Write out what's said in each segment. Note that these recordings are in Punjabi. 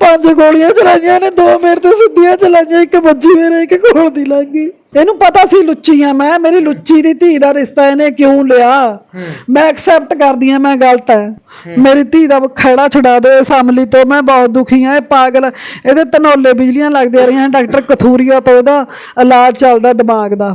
ਪੰਜ ਗੋਲੀਆਂ ਚਲਾਈਆਂ ਨੇ, ਦੋ ਮੇਰੇ ਤੇ ਸਿੱਧੀਆਂ ਚਲਾਈਆਂ, ਇੱਕ ਵੱਜੀ ਮੇਰੇ, ਇੱਕ ਕੋਲ ਦੀ ਲੱਗ ਗਈ। ਇਹਨੂੰ ਪਤਾ ਸੀ ਲੁੱਚੀ ਆ ਮੈਂ ਮੇਰੀ ਲੁੱਚੀ ਦੀ ਧੀ ਦਾ ਰਿਸ਼ਤਾ ਇਹਨੇ ਕਿਉਂ ਲਿਆ? ਮੈਂ ਐਕਸੈਪਟ ਕਰਦੀ ਆ ਮੈਂ ਗਲਤ ਹੈ। ਮੇਰੀ ਧੀ ਦਾ ਖੜਾ ਛੁਡਾ ਦੇ ਇਸ ਅਮਲੀ ਤੋਂ ਮੈਂ ਬਹੁਤ ਦੁਖੀ ਆ ਇਹ ਪਾਗਲ ਇਹਦੇ ਤਨੌਲੇ ਬਿਜਲੀਆਂ ਲੱਗਦੀਆਂ ਰਹੀਆਂ ਡਾਕਟਰ ਕਥੂਰੀਆ ਤੋਂ ਇਹਦਾ ਇਲਾਜ ਚੱਲਦਾ ਦਿਮਾਗ ਦਾ।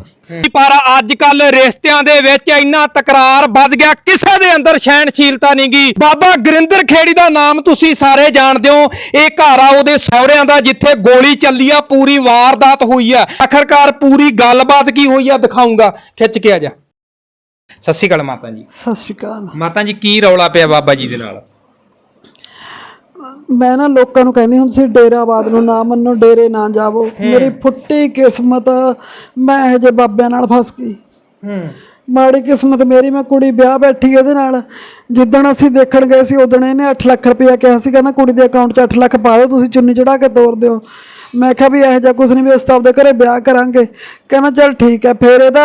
ਪਰ ਅੱਜ ਕੱਲ ਰਿਸ਼ਤਿਆਂ ਦੇ ਵਿੱਚ ਇੰਨਾ ਤਕਰਾਰ ਵੱਧ ਗਿਆ ਕਿਸੇ ਦੇ ਅੰਦਰ ਸਹਿਣਸ਼ੀਲਤਾ ਨਹੀਂ ਗਈ ਬਾਬਾ ਗੁਰਿੰਦਰ ਖੇੜੀ ਦਾ ਨਾਮ ਤੁਸੀਂ ਸਾਰੇ ਜਾਣਦੇ ਹੋ। ਇਹ ਘਰ ਆ ਉਹਦੇ ਸਹੁਰਿਆਂ ਦਾ ਜਿੱਥੇ ਗੋਲੀ ਚੱਲੀ ਆ ਪੂਰੀ ਵਾਰਦਾਤ ਹੋਈ ਆ। ਆਖਰਕਾਰ ਪੂਰੀ ਗੱਲਬਾਤ ਕੀ ਹੋਈ ਆ ਦਿਖਾਉਂਗਾ ਖਿੱਚ ਕੇ ਆ ਜਾ। ਸਤਿ ਸ਼੍ਰੀ ਅਕਾਲ ਮਾਤਾ ਜੀ। ਸਤਿ ਸ਼੍ਰੀ ਅਕਾਲ। ਮਾਤਾ ਜੀ ਕੀ ਰੌਲਾ ਪਿਆ ਬਾਬਾ ਜੀ ਦੇ ਨਾਲ? ਮੈਂ ਨਾ ਲੋਕਾਂ ਨੂੰ ਕਹਿੰਦੀ ਹੁੰਦੀ ਸੀ ਡੇਰਾਬਾਦ ਨੂੰ ਨਾ ਮੰਨੋ ਡੇਰੇ ਨਾ ਜਾਵੋ। ਮੇਰੀ ਫੁੱਟੀ ਕਿਸਮਤ ਮੈਂ ਇਹ ਜੇ ਬਾਬਿਆਂ ਨਾਲ ਫਸ ਗਈ। ਹੂੰ। ਮਾੜੀ ਕਿਸਮਤ ਮੇਰੀ ਮੈਂ ਕੁੜੀ ਵਿਆਹ ਬੈਠੀ ਇਹਦੇ ਨਾਲ। ਜਿੱਦਣ ਅਸੀਂ ਦੇਖਣ ਗਏ ਸੀ ਉਦੋਂ ਇਹਨੇ 8 ਲੱਖ ਰੁਪਇਆ ਕਿਹਾ ਸੀ ਕਹਿੰਦਾ ਕੁੜੀ ਦੇ ਅਕਾਊਂਟ 'ਚ 8 ਲੱਖ ਪਾ ਦਿਓ ਤੁਸੀਂ ਚੁੰਨੀ ਚੜਾ ਕੇ ਤੋਰ ਦਿਓ। ਮੈਂ ਕਿਹਾ ਵੀ ਇਹੋ ਜਿਹਾ ਕੁਝ ਨਹੀਂ ਵੀ ਅਸੀਂ ਤਾਂ ਆਪਦੇ ਘਰੇ ਵਿਆਹ ਕਰਾਂਗੇ। ਕਹਿੰਦਾ ਚਲ ਠੀਕ ਹੈ ਫਿਰ ਇਹਦਾ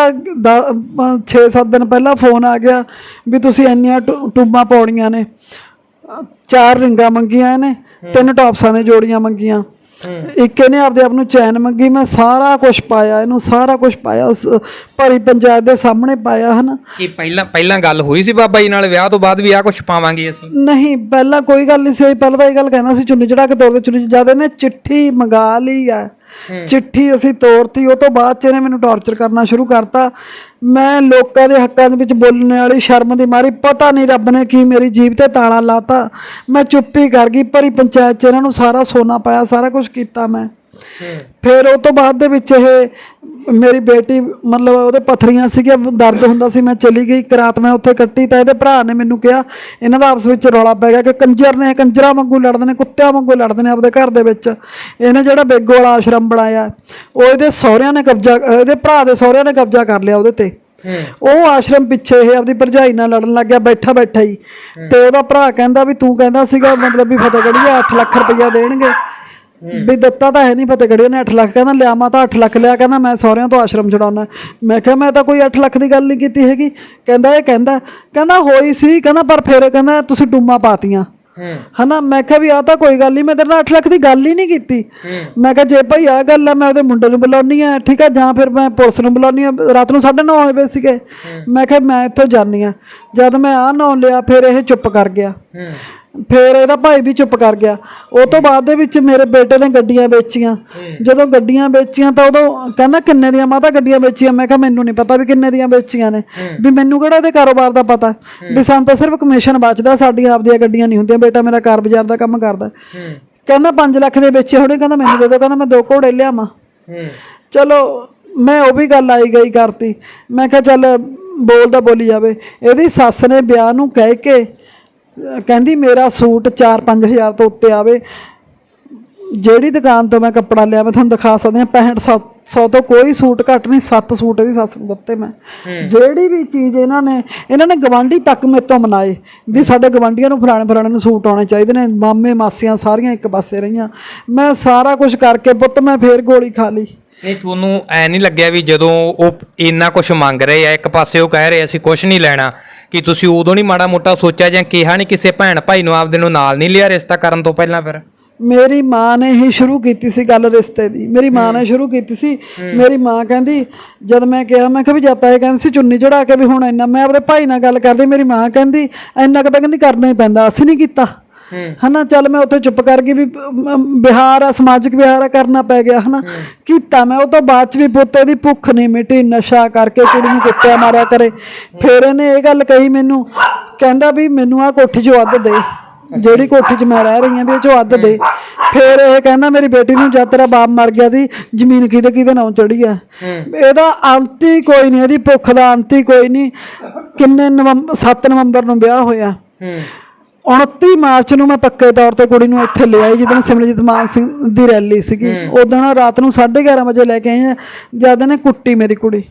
6-7 ਦਿਨ ਪਹਿਲਾਂ ਫੋਨ ਆ ਗਿਆ ਵੀ ਤੁਸੀਂ ਇੰਨੀਆਂ ਟੂਬਾਂ ਪਾਉਣੀਆਂ ਨੇ। ਚਾਰ ਰਿੰਗਾਂ ਮੰਗੀਆਂ ਇਹਨੇ ਤਿੰਨ ਟੌਪਸਾਂ ਦੇ ਜੋੜੀਆਂ ਮੰਗੀਆਂ। ਇੱਕ ਇਹਨੇ ਆਪਦੇ ਆਪ ਨੂੰ ਚੈਨ ਮੰਗੀ ਮੈਂ ਸਾਰਾ ਕੁਝ ਪਾਇਆ ਇਹਨੂੰ ਸਾਰਾ ਕੁਝ ਪਾਇਆ ਉਸ ਭਰੀ ਪੰਚਾਇਤ ਦੇ ਸਾਹਮਣੇ ਪਾਇਆ ਹਨਾ? ਕੀ ਪਹਿਲਾਂ ਪਹਿਲਾਂ ਗੱਲ ਹੋਈ ਸੀ ਬਾਬਾ ਜੀ ਨਾਲ ਵਿਆਹ ਤੋਂ ਬਾਅਦ ਵੀ ਆ ਕੁਝ ਪਾਵਾਂਗੇ ਅਸੀਂ? ਨਹੀਂ ਪਹਿਲਾਂ ਕੋਈ ਗੱਲ ਨਹੀਂ ਸੀ ਹੋਈ ਪਹਿਲਾਂ ਤਾਂ ਇਹ ਗੱਲ ਕਹਿੰਦਾ ਸੀ ਚੁੰਨੀ ਚੜਾ ਕੇ ਤੋੜਦੇ ਚੁੰਨੀ ਜਦ ਇਹਨੇ ਚਿੱਠੀ ਮੰਗਾ ਲਈ ਆ। ਚਿੱਠੀ ਅਸੀਂ ਤੋੜਤੀ ਉਹ ਤੋਂ ਬਾਅਦ ਚ ਇਹਨੇ ਮੈਨੂੰ ਟੌਰਚਰ ਕਰਨਾ ਸ਼ੁਰੂ ਕਰਤਾ। ਮੈਂ ਲੋਕਾਂ ਦੇ ਹੱਕਾਂ ਦੇ ਵਿੱਚ ਬੋਲਣ ਵਾਲੀ, ਸ਼ਰਮ ਦੀ ਮਾਰੀ, ਪਤਾ ਨਹੀਂ ਰੱਬ ਨੇ ਕੀ ਮੇਰੀ ਜੀਭ ਤੇ ਤਾਲਾ ਲਾਤਾ। ਮੈਂ ਚੁੱਪੀ ਕਰ ਗਈ, ਭਰੀ ਪੰਚਾਇਤ ਚ ਇਹਨਾਂ ਨੂੰ ਸਾਰਾ ਸੋਨਾ ਪਾਇਆ, ਸਾਰਾ ਕੁਝ ਕੀਤਾ ਮੈਂ। ਫਿਰ ਉਹ ਤੋਂ ਬਾਅਦ ਦੇ ਵਿੱਚ ਇਹ ਮੇਰੀ ਬੇਟੀ ਮਤਲਬ ਉਹਦੇ ਪਥਰੀਆਂ ਸੀਗੀਆਂ ਦਰਦ ਹੁੰਦਾ ਸੀ ਮੈਂ ਚਲੀ ਗਈ ਇੱਕ ਰਾਤ ਮੈਂ ਉੱਥੇ ਕੱਟੀ ਤਾਂ ਇਹਦੇ ਭਰਾ ਨੇ ਮੈਨੂੰ ਕਿਹਾ ਇਹਨਾਂ ਦਾ ਆਪਸ ਵਿੱਚ ਰੌਲਾ ਪੈ ਗਿਆ ਕਿ ਕੰਜਰ ਨੇ ਕੰਜਰਾਂ ਵਾਂਗੂ ਲੜਦੇ ਨੇ ਕੁੱਤਿਆਂ ਵਾਂਗੂ ਲੜਦੇ ਨੇ ਆਪਦੇ ਘਰ ਦੇ ਵਿੱਚ। ਇਹਨੇ ਜਿਹੜਾ ਬੇਗੋ ਵਾਲਾ ਆਸ਼ਰਮ ਬਣਾਇਆ ਉਹ ਇਹਦੇ ਸਹੁਰਿਆਂ ਨੇ ਕਬਜ਼ਾ ਇਹਦੇ ਭਰਾ ਦੇ ਸਹੁਰਿਆਂ ਨੇ ਕਬਜ਼ਾ ਕਰ ਲਿਆ ਉਹਦੇ ਤੇ। ਉਹ ਆਸ਼ਰਮ ਪਿੱਛੇ ਇਹ ਆਪਦੀ ਭਰਜਾਈ ਨਾਲ ਲੜਨ ਲੱਗ ਗਿਆ ਬੈਠਾ ਬੈਠਾ ਹੀ। ਤੇ ਉਹਦਾ ਭਰਾ ਕਹਿੰਦਾ ਵੀ ਤੂੰ ਕਹਿੰਦਾ ਸੀਗਾ ਮਤਲਬ ਵੀ ਫਤਿਹਗੜ੍ਹੀਆ 8 ਲੱਖ ਰੁਪਇਆ ਦੇਣਗੇ। ਵੀ ਦਿੱਤਾ ਤਾਂ ਹੈ ਨਹੀਂ ਫਤਿਹਗੜ੍ਹੀਆ ਨੇ 8 ਲੱਖ ਕਹਿੰਦਾ ਲਿਆ ਮਾ ਤਾਂ 8 ਲੱਖ ਲਿਆ ਕਹਿੰਦਾ ਮੈਂ ਸਹੁਰਿਆਂ ਤੋਂ ਆਸ਼ਰਮ ਛਡਾਉਣਾ ਮੈਂ ਕਿਹਾ ਮੈਂ ਤਾਂ ਕੋਈ 8 ਲੱਖ ਦੀ ਗੱਲ ਨਹੀਂ ਕੀਤੀ ਹੈਗੀ। ਕਹਿੰਦਾ ਇਹ ਕਹਿੰਦਾ ਕਹਿੰਦਾ ਹੋਈ ਸੀ ਕਹਿੰਦਾ ਪਰ ਫਿਰ ਕਹਿੰਦਾ ਤੁਸੀਂ ਟੂਮਾਂ ਪਾਤੀਆਂ। ਹਨਾ ਮੈਂ ਕਿਹਾ ਵੀ ਆ ਤਾਂ ਕੋਈ ਗੱਲ ਨਹੀਂ ਮੈਂ ਤੇਰੇ ਨਾਲ 8 ਲੱਖ ਦੀ ਗੱਲ ਹੀ ਨਹੀਂ ਕੀਤੀ। ਮੈਂ ਕਿਹਾ ਜੇ ਭਾਈ ਆ ਗੱਲ ਆ ਮੈਂ ਉਹਦੇ ਮੁੰਡੇ ਨੂੰ ਬੁਲਾਉਣੀ ਆ ਠੀਕ ਆ ਜਾਂ ਫਿਰ ਮੈਂ ਪੁਲਿਸ ਨੂੰ ਬੁਲਾਉਣੀ ਆ ਰਾਤ ਨੂੰ 9:30 ਵਜੇ ਸੀਗੇ। ਮੈਂ ਕਿਹਾ ਮੈਂ ਇੱਥੋਂ ਜਾਣੀ ਆ। ਜਦ ਮੈਂ ਆ ਨਾਂ ਲਿਆ ਫਿਰ ਇਹ ਚੁੱਪ ਕਰ ਗਿਆ। ਫਿਰ ਇਹਦਾ ਭਾਈ ਵੀ ਚੁੱਪ ਕਰ ਗਿਆ। ਉਹ ਤੋਂ ਬਾਅਦ ਦੇ ਵਿੱਚ ਮੇਰੇ ਬੇਟੇ ਨੇ ਗੱਡੀਆਂ ਵੇਚੀਆਂ। ਜਦੋਂ ਗੱਡੀਆਂ ਵੇਚੀਆਂ ਤਾਂ ਉਦੋਂ ਕਹਿੰਦਾ ਕਿੰਨੇ ਦੀਆਂ ਮਾਤਾ ਗੱਡੀਆਂ ਵੇਚੀਆਂ? ਮੈਂ ਕਿਹਾ ਮੈਨੂੰ ਨਹੀਂ ਪਤਾ ਵੀ ਕਿੰਨੇ ਦੀਆਂ ਵੇਚੀਆਂ ਨੇ। ਵੀ ਮੈਨੂੰ ਕਿਹੜਾ ਇਹਦੇ ਕਾਰੋਬਾਰ ਦਾ ਪਤਾ? ਵੀ ਸਾਨੂੰ ਤਾਂ ਸਿਰਫ ਕਮਿਸ਼ਨ ਬਚਦਾ ਸਾਡੀਆਂ ਆਪਦੀਆਂ ਗੱਡੀਆਂ ਨਹੀਂ ਹੁੰਦੀਆਂ। ਬੇਟਾ ਮੇਰਾ ਕਾਰ ਬਾਜ਼ਾਰ ਦਾ ਕੰਮ ਕਰਦਾ। ਕਹਿੰਦਾ 5 ਲੱਖ ਦੇ ਵੇਚੇ ਹੋਣੇ ਕਹਿੰਦਾ ਮੈਨੂੰ ਦੇ ਦਿਓ ਕਹਿੰਦਾ ਮੈਂ ਦੋ ਘੋੜੇ ਲਿਆਵਾਂ। ਚਲੋ ਮੈਂ ਉਹ ਵੀ ਗੱਲ ਆਈ ਗਈ ਕਰਤੀ। ਮੈਂ ਕਿਹਾ ਚੱਲ ਬੋਲਦਾ ਬੋਲੀ ਜਾਵੇ। ਇਹਦੀ ਸੱਸ ਨੇ ਵਿਆਹ ਨੂੰ ਕਹਿ ਕੇ ਕਹਿੰਦੀ ਮੇਰਾ ਸੂਟ 4-5000 ਤੋਂ ਉੱਤੇ ਆਵੇ। ਜਿਹੜੀ ਦੁਕਾਨ ਤੋਂ ਮੈਂ ਕੱਪੜਾ ਲਿਆ ਮੈਂ ਤੁਹਾਨੂੰ ਦਿਖਾ ਸਕਦੀ ਹਾਂ 65 100 ਤੋਂ ਕੋਈ ਸੂਟ ਘੱਟ ਨਹੀਂ 7 ਸੂਟ ਇਹਦੀ ਸੱਸ ਨੂੰ ਦਿੱਤੇ ਮੈਂ। ਜਿਹੜੀ ਵੀ ਚੀਜ਼ ਇਹਨਾਂ ਨੇ ਇਹਨਾਂ ਨੇ ਗਵਾਂਢੀ ਤੱਕ ਮੇਰੇ ਤੋਂ ਮਨਾਏ ਵੀ ਸਾਡੇ ਗਵਾਂਢੀਆਂ ਨੂੰ ਫਲਾਣੇ ਫਲਾਣੇ ਨੂੰ ਸੂਟ ਆਉਣੇ ਚਾਹੀਦੇ ਨੇ ਮਾਮੇ ਮਾਸੀਆਂ ਸਾਰੀਆਂ ਇੱਕ ਪਾਸੇ ਰਹੀਆਂ। ਮੈਂ ਸਾਰਾ ਕੁਝ ਕਰਕੇ ਪੁੱਤ ਮੈਂ ਫੇਰ ਗੋਲੀ ਖਾ ਲਈ। ਨਹੀਂ ਤੁਹਾਨੂੰ ਐ ਨਹੀਂ ਲੱਗਿਆ ਵੀ ਜਦੋਂ ਉਹ ਇੰਨਾ ਕੁਝ ਮੰਗ ਰਹੇ ਆ ਇੱਕ ਪਾਸੇ ਉਹ ਕਹਿ ਰਹੇ ਅਸੀਂ ਕੁਝ ਨਹੀਂ ਲੈਣਾ ਕਿ ਤੁਸੀਂ ਉਦੋਂ ਨਹੀਂ ਮਾੜਾ ਮੋਟਾ ਸੋਚਿਆ ਜਾਂ ਕਿਹਾ ਨਹੀਂ ਕਿਸੇ ਭੈਣ ਭਾਈ ਨੂੰ ਆਪਦੇ ਨੂੰ ਨਾਲ ਨਹੀਂ ਲਿਆ ਰਿਸ਼ਤਾ ਕਰਨ ਤੋਂ ਪਹਿਲਾਂ ਫਿਰ? ਮੇਰੀ ਮਾਂ ਨੇ ਹੀ ਸ਼ੁਰੂ ਕੀਤੀ ਸੀ ਗੱਲ ਰਿਸ਼ਤੇ ਦੀ। ਮੇਰੀ ਮਾਂ ਨੇ ਸ਼ੁਰੂ ਕੀਤੀ ਸੀ। ਮੇਰੀ ਮਾਂ ਕਹਿੰਦੀ ਜਦ ਮੈਂ ਕਿਹਾ ਮੈਂ ਕਿਹਾ ਵੀ ਜਾਤਾ ਇਹ ਕਹਿੰਦੀ ਸੀ ਚੁੰਨੀ ਚੜਾ ਕੇ ਵੀ ਹੁਣ ਇੰਨਾ ਮੈਂ ਆਪਣੇ ਭਾਈ ਨਾਲ ਗੱਲ ਕਰਦੀ ਮੇਰੀ ਮਾਂ ਕਹਿੰਦੀ ਇੰਨਾ ਕੁ ਤਾਂ ਕਹਿੰਦੀ ਕਰਨਾ ਹੀ ਪੈਂਦਾ ਅਸੀਂ ਨਹੀਂ ਕੀਤਾ। ਹਨਾ ਚੱਲ ਮੈਂ ਉੱਥੇ ਚੁੱਪ ਕਰ ਗਈ ਵੀ ਵਿਹਾਰ ਆ ਸਮਾਜਿਕ ਵਿਹਾਰ ਆ ਕਰਨਾ ਪੈ ਗਿਆ ਹਨਾ। ਕੀਤਾ ਮੈਂ ਉਹ ਤੋਂ ਬਾਅਦ ਚ ਵੀ ਪੁੱਤ ਇਹਦੀ ਭੁੱਖ ਨਹੀਂ ਮਿਟੀ ਨਸ਼ਾ ਕਰਕੇ ਕੁੜੀ ਨੂੰ ਕੁੱਤਿਆ ਮਾਰਿਆ ਕਰੇ। ਫਿਰ ਇਹਨੇ ਇਹ ਗੱਲ ਕਹੀ ਮੈਨੂੰ ਕਹਿੰਦਾ ਵੀ ਮੈਨੂੰ ਆ ਕੋਠੀ ਚੋਂ ਅੱਧ ਦੇ ਜਿਹੜੀ ਕੋਠੀ 'ਚ ਮੈਂ ਰਹਿ ਰਹੀ ਹਾਂ ਵੀ ਇਹ ਚੋਂ ਅੱਧ ਦੇ। ਫਿਰ ਇਹ ਕਹਿੰਦਾ ਮੇਰੀ ਬੇਟੀ ਨੂੰ ਜਦ ਤੇਰਾ ਬਾਪ ਮਰ ਗਿਆ ਦੀ ਜ਼ਮੀਨ ਕਿਹਦੇ ਕਿਹਦੇ ਨਾਂ ਚੜੀ ਆ। ਇਹਦਾ ਅੰਤ ਹੀ ਕੋਈ ਨਹੀਂ ਇਹਦੀ ਭੁੱਖ ਦਾ ਅੰਤ ਹੀ ਕੋਈ ਨਹੀਂ ਕਿੰਨੇ ਨਵੰਬਰ 7 ਨਵੰਬਰ ਨੂੰ ਵਿਆਹ ਹੋਇਆ। 29 ਮਾਰਚ ਨੂੰ ਮੈਂ ਪੱਕੇ ਤੌਰ ਤੇ ਕੁੜੀ ਨੂੰ ਇੱਥੇ ਲੈ ਆਈ ਜਦੋਂ ਸਿਮਰਜੀਤ ਮਾਨ ਸਿੰਘ ਦੀ ਰੈਲੀ ਸੀਗੀ। ਉਦੋਂ ਰਾਤ ਨੂੰ 11:30 ਵਜੇ ਲੈ ਕੇ ਆਏ ਆ ਜਦ ਇਹਨੇ ਕੁੱਟੀ ਮੇਰੀ ਕੁੜੀ।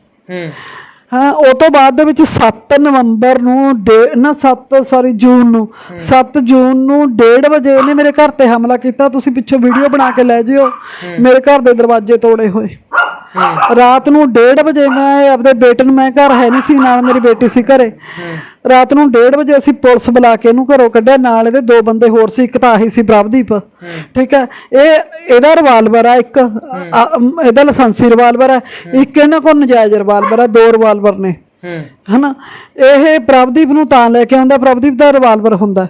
ਹਾਂ। ਉਹ ਤੋਂ ਬਾਅਦ ਦੇ ਵਿੱਚ 7 ਨਵੰਬਰ ਨੂੰ ਨਾ 7 ਸੌਰੀ ਜੂਨ ਨੂੰ। 7 ਜੂਨ ਨੂੰ 1:30 ਵਜੇ ਇਹਨੇ ਮੇਰੇ ਘਰ ਤੇ ਹਮਲਾ ਕੀਤਾ। ਤੁਸੀਂ ਪਿੱਛੋਂ ਵੀਡੀਓ ਬਣਾ ਕੇ ਲੈ ਜਿਓ। ਮੇਰੇ ਘਰ ਦੇ ਦਰਵਾਜ਼ੇ ਤੋੜੇ ਹੋਏ। ਰਾਤ ਨੂੰ 1:30 ਵਜੇ ਮੈਂ ਆਪਦੇ ਬੇਟੇ ਨੂੰ ਮੈਂ ਘਰ ਹੈ ਨਹੀਂ ਸੀ ਨਾਲ ਮੇਰੀ ਬੇਟੀ ਸੀ ਘਰੇ। ਰਾਤ ਨੂੰ 1:30 ਵਜੇ ਅਸੀਂ ਪੁਲਿਸ ਬੁਲਾ ਕੇ ਇਹਨੂੰ ਘਰੋਂ ਕੱਢਿਆ ਨਾਲ ਇਹਦੇ ਦੋ ਬੰਦੇ ਹੋਰ ਸੀ ਇੱਕ ਤਾਂ ਆਹੀ ਸੀ ਪ੍ਰਭਦੀਪ। ਠੀਕ ਹੈ? ਇਹ ਇਹਦਾ ਰਿਵਾਲਵਰ ਆ ਇੱਕ ਆ- ਆ- ਇਹਦਾ ਲਾਇਸੈਂਸੀ ਰਿਵਾਲਵਰ ਹੈ ਇੱਕ ਇਹਨਾਂ ਕੋਲ ਨਜਾਇਜ਼ ਰਿਵਾਲਵਰ ਹੈ ਦੋ ਰਿਵਾਲਵਰ ਨੇ। ਹਨਾ? ਇਹ ਪ੍ਰਭਦੀਪ ਨੂੰ ਤਾਂ ਲੈ ਕੇ ਆਉਂਦਾ ਪ੍ਰਭਦੀਪ ਦਾ ਰਿਵਾਲਵਰ ਹੁੰਦਾ।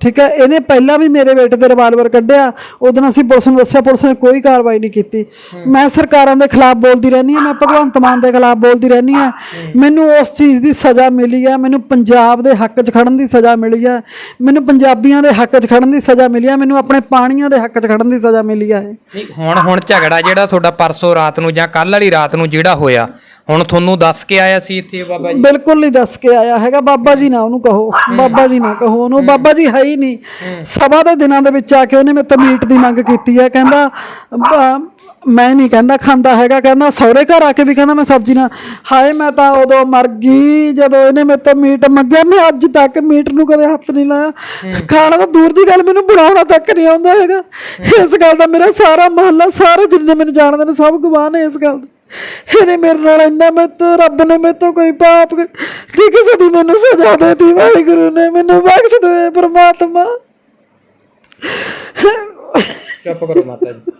ਠੀਕ ਹੈ ਇਹਨੇ ਪਹਿਲਾਂ ਵੀ ਮੇਰੇ ਬੇਟੇ ਦੇ ਰਿਵਾਲਵਰ ਕੱਢਿਆ ਉਦੋਂ ਅਸੀਂ ਪੁਲਿਸ ਨੂੰ ਦੱਸਿਆ ਪੁਲਿਸ ਨੇ ਕੋਈ ਕਾਰਵਾਈ ਨਹੀਂ ਕੀਤੀ। ਮੈਂ ਸਰਕਾਰਾਂ ਦੇ ਖਿਲਾਫ ਬੋਲਦੀ ਰਹਿੰਦੀ ਹਾਂ ਮੈਂ ਭਗਵੰਤ ਮਾਨ ਦੇ ਖਿਲਾਫ ਬੋਲਦੀ ਰਹਿੰਦੀ ਹਾਂ। ਮੈਨੂੰ ਉਸ ਚੀਜ਼ ਦੀ ਸਜ਼ਾ ਮਿਲੀ ਹੈ ਮੈਨੂੰ ਪੰਜਾਬ ਦੇ ਹੱਕ 'ਚ ਖੜਨ ਦੀ ਸਜ਼ਾ ਮਿਲੀ ਹੈ ਮੈਨੂੰ ਪੰਜਾਬੀਆਂ ਦੇ ਹੱਕ 'ਚ ਖੜਨ ਦੀ ਸਜ਼ਾ ਮਿਲੀ ਹੈ ਮੈਨੂੰ ਆਪਣੇ ਪਾਣੀਆਂ ਦੇ ਹੱਕ 'ਚ ਖੜਨ ਦੀ ਸਜ਼ਾ ਮਿਲੀ ਹੈ। ਹੁਣ ਹੁਣ ਝਗੜਾ ਜਿਹੜਾ ਤੁਹਾਡਾ ਪਰਸੋਂ ਰਾਤ ਨੂੰ ਜਾਂ ਕੱਲ ਵਾਲੀ ਰਾਤ ਨੂੰ ਜਿਹੜਾ ਹੋਇਆ ਹੁਣ ਤੁਹਾਨੂੰ ਦੱਸ ਕੇ ਆਇਆ ਸੀ ਇੱਥੇ ਬਾਬਾ ਜੀ? ਬਿਲਕੁਲ ਨਹੀਂ ਦੱਸ ਕੇ ਆਇਆ ਹੈਗਾ ਬਾਬਾ ਜੀ ਨਾ ਉਹਨੂੰ ਕਹੋ ਬਾਬਾ ਜੀ ਨਾ ਕਹੋ ਉਹਨੂੰ। ਬਾਬਾ ਜੀ ਹੈ ਹੀ ਨਹੀਂ। ਸਭਾ ਦੇ ਦਿਨਾਂ ਦੇ ਵਿੱਚ ਆ ਕੇ ਉਹਨੇ ਮੇਰੇ ਤੋਂ ਮੀਟ ਦੀ ਮੰਗ ਕੀਤੀ ਹੈ। ਕਹਿੰਦਾ ਮੈਂ ਨਹੀਂ ਕਹਿੰਦਾ ਖਾਂਦਾ ਹੈਗਾ ਕਹਿੰਦਾ ਸਹੁਰੇ ਘਰ ਆ ਕੇ ਵੀ ਕਹਿੰਦਾ ਮੈਂ ਸਬਜ਼ੀ ਨਾ ਹਾਏ ਮੈਂ ਤਾਂ ਉਦੋਂ ਮਰ ਗਈ ਜਦੋਂ ਇਹਨੇ ਮੇਰੇ ਤੋਂ ਮੀਟ ਮੰਗਿਆ। ਮੈਂ ਅੱਜ ਤੱਕ ਮੀਟ ਨੂੰ ਕਦੇ ਹੱਥ ਨਹੀਂ ਲਾਇਆ। ਖਾਣਾ ਤਾਂ ਦੂਰ ਦੀ ਗੱਲ ਮੈਨੂੰ ਬਣਾਉਣਾ ਤੱਕ ਨਹੀਂ ਆਉਂਦਾ ਹੈਗਾ। ਇਸ ਗੱਲ ਦਾ ਮੇਰਾ ਸਾਰਾ ਮਹੱਲਾ ਸਾਰੇ ਜਿੰਨੇ ਮੈਨੂੰ ਜਾਣਦੇ ਨੇ ਸਭ ਗਵਾਹ ਨੇ ਇਸ ਗੱਲ ਦੇ। ਇਹਨੇ ਮੇਰੇ ਨਾਲ ਇੰਨਾ ਮੈਂ ਤਾਂ ਰੱਬ ਨੇ ਮੇਰੇ ਤੋਂ ਕੋਈ ਪਾਪ ਕ- ਕਿਸੇ ਦੀ ਮੈਨੂੰ ਸਜ਼ਾ ਦੇਤੀ ਵਾਹਿਗੁਰੂ ਨੇ ਮੈਨੂੰ ਬਖਸ਼ ਦੇ ਪ੍ਰਮਾਤਮਾ। ਚੁੱਪ ਕਰੋ ਮਾਤਾ ਜੀ।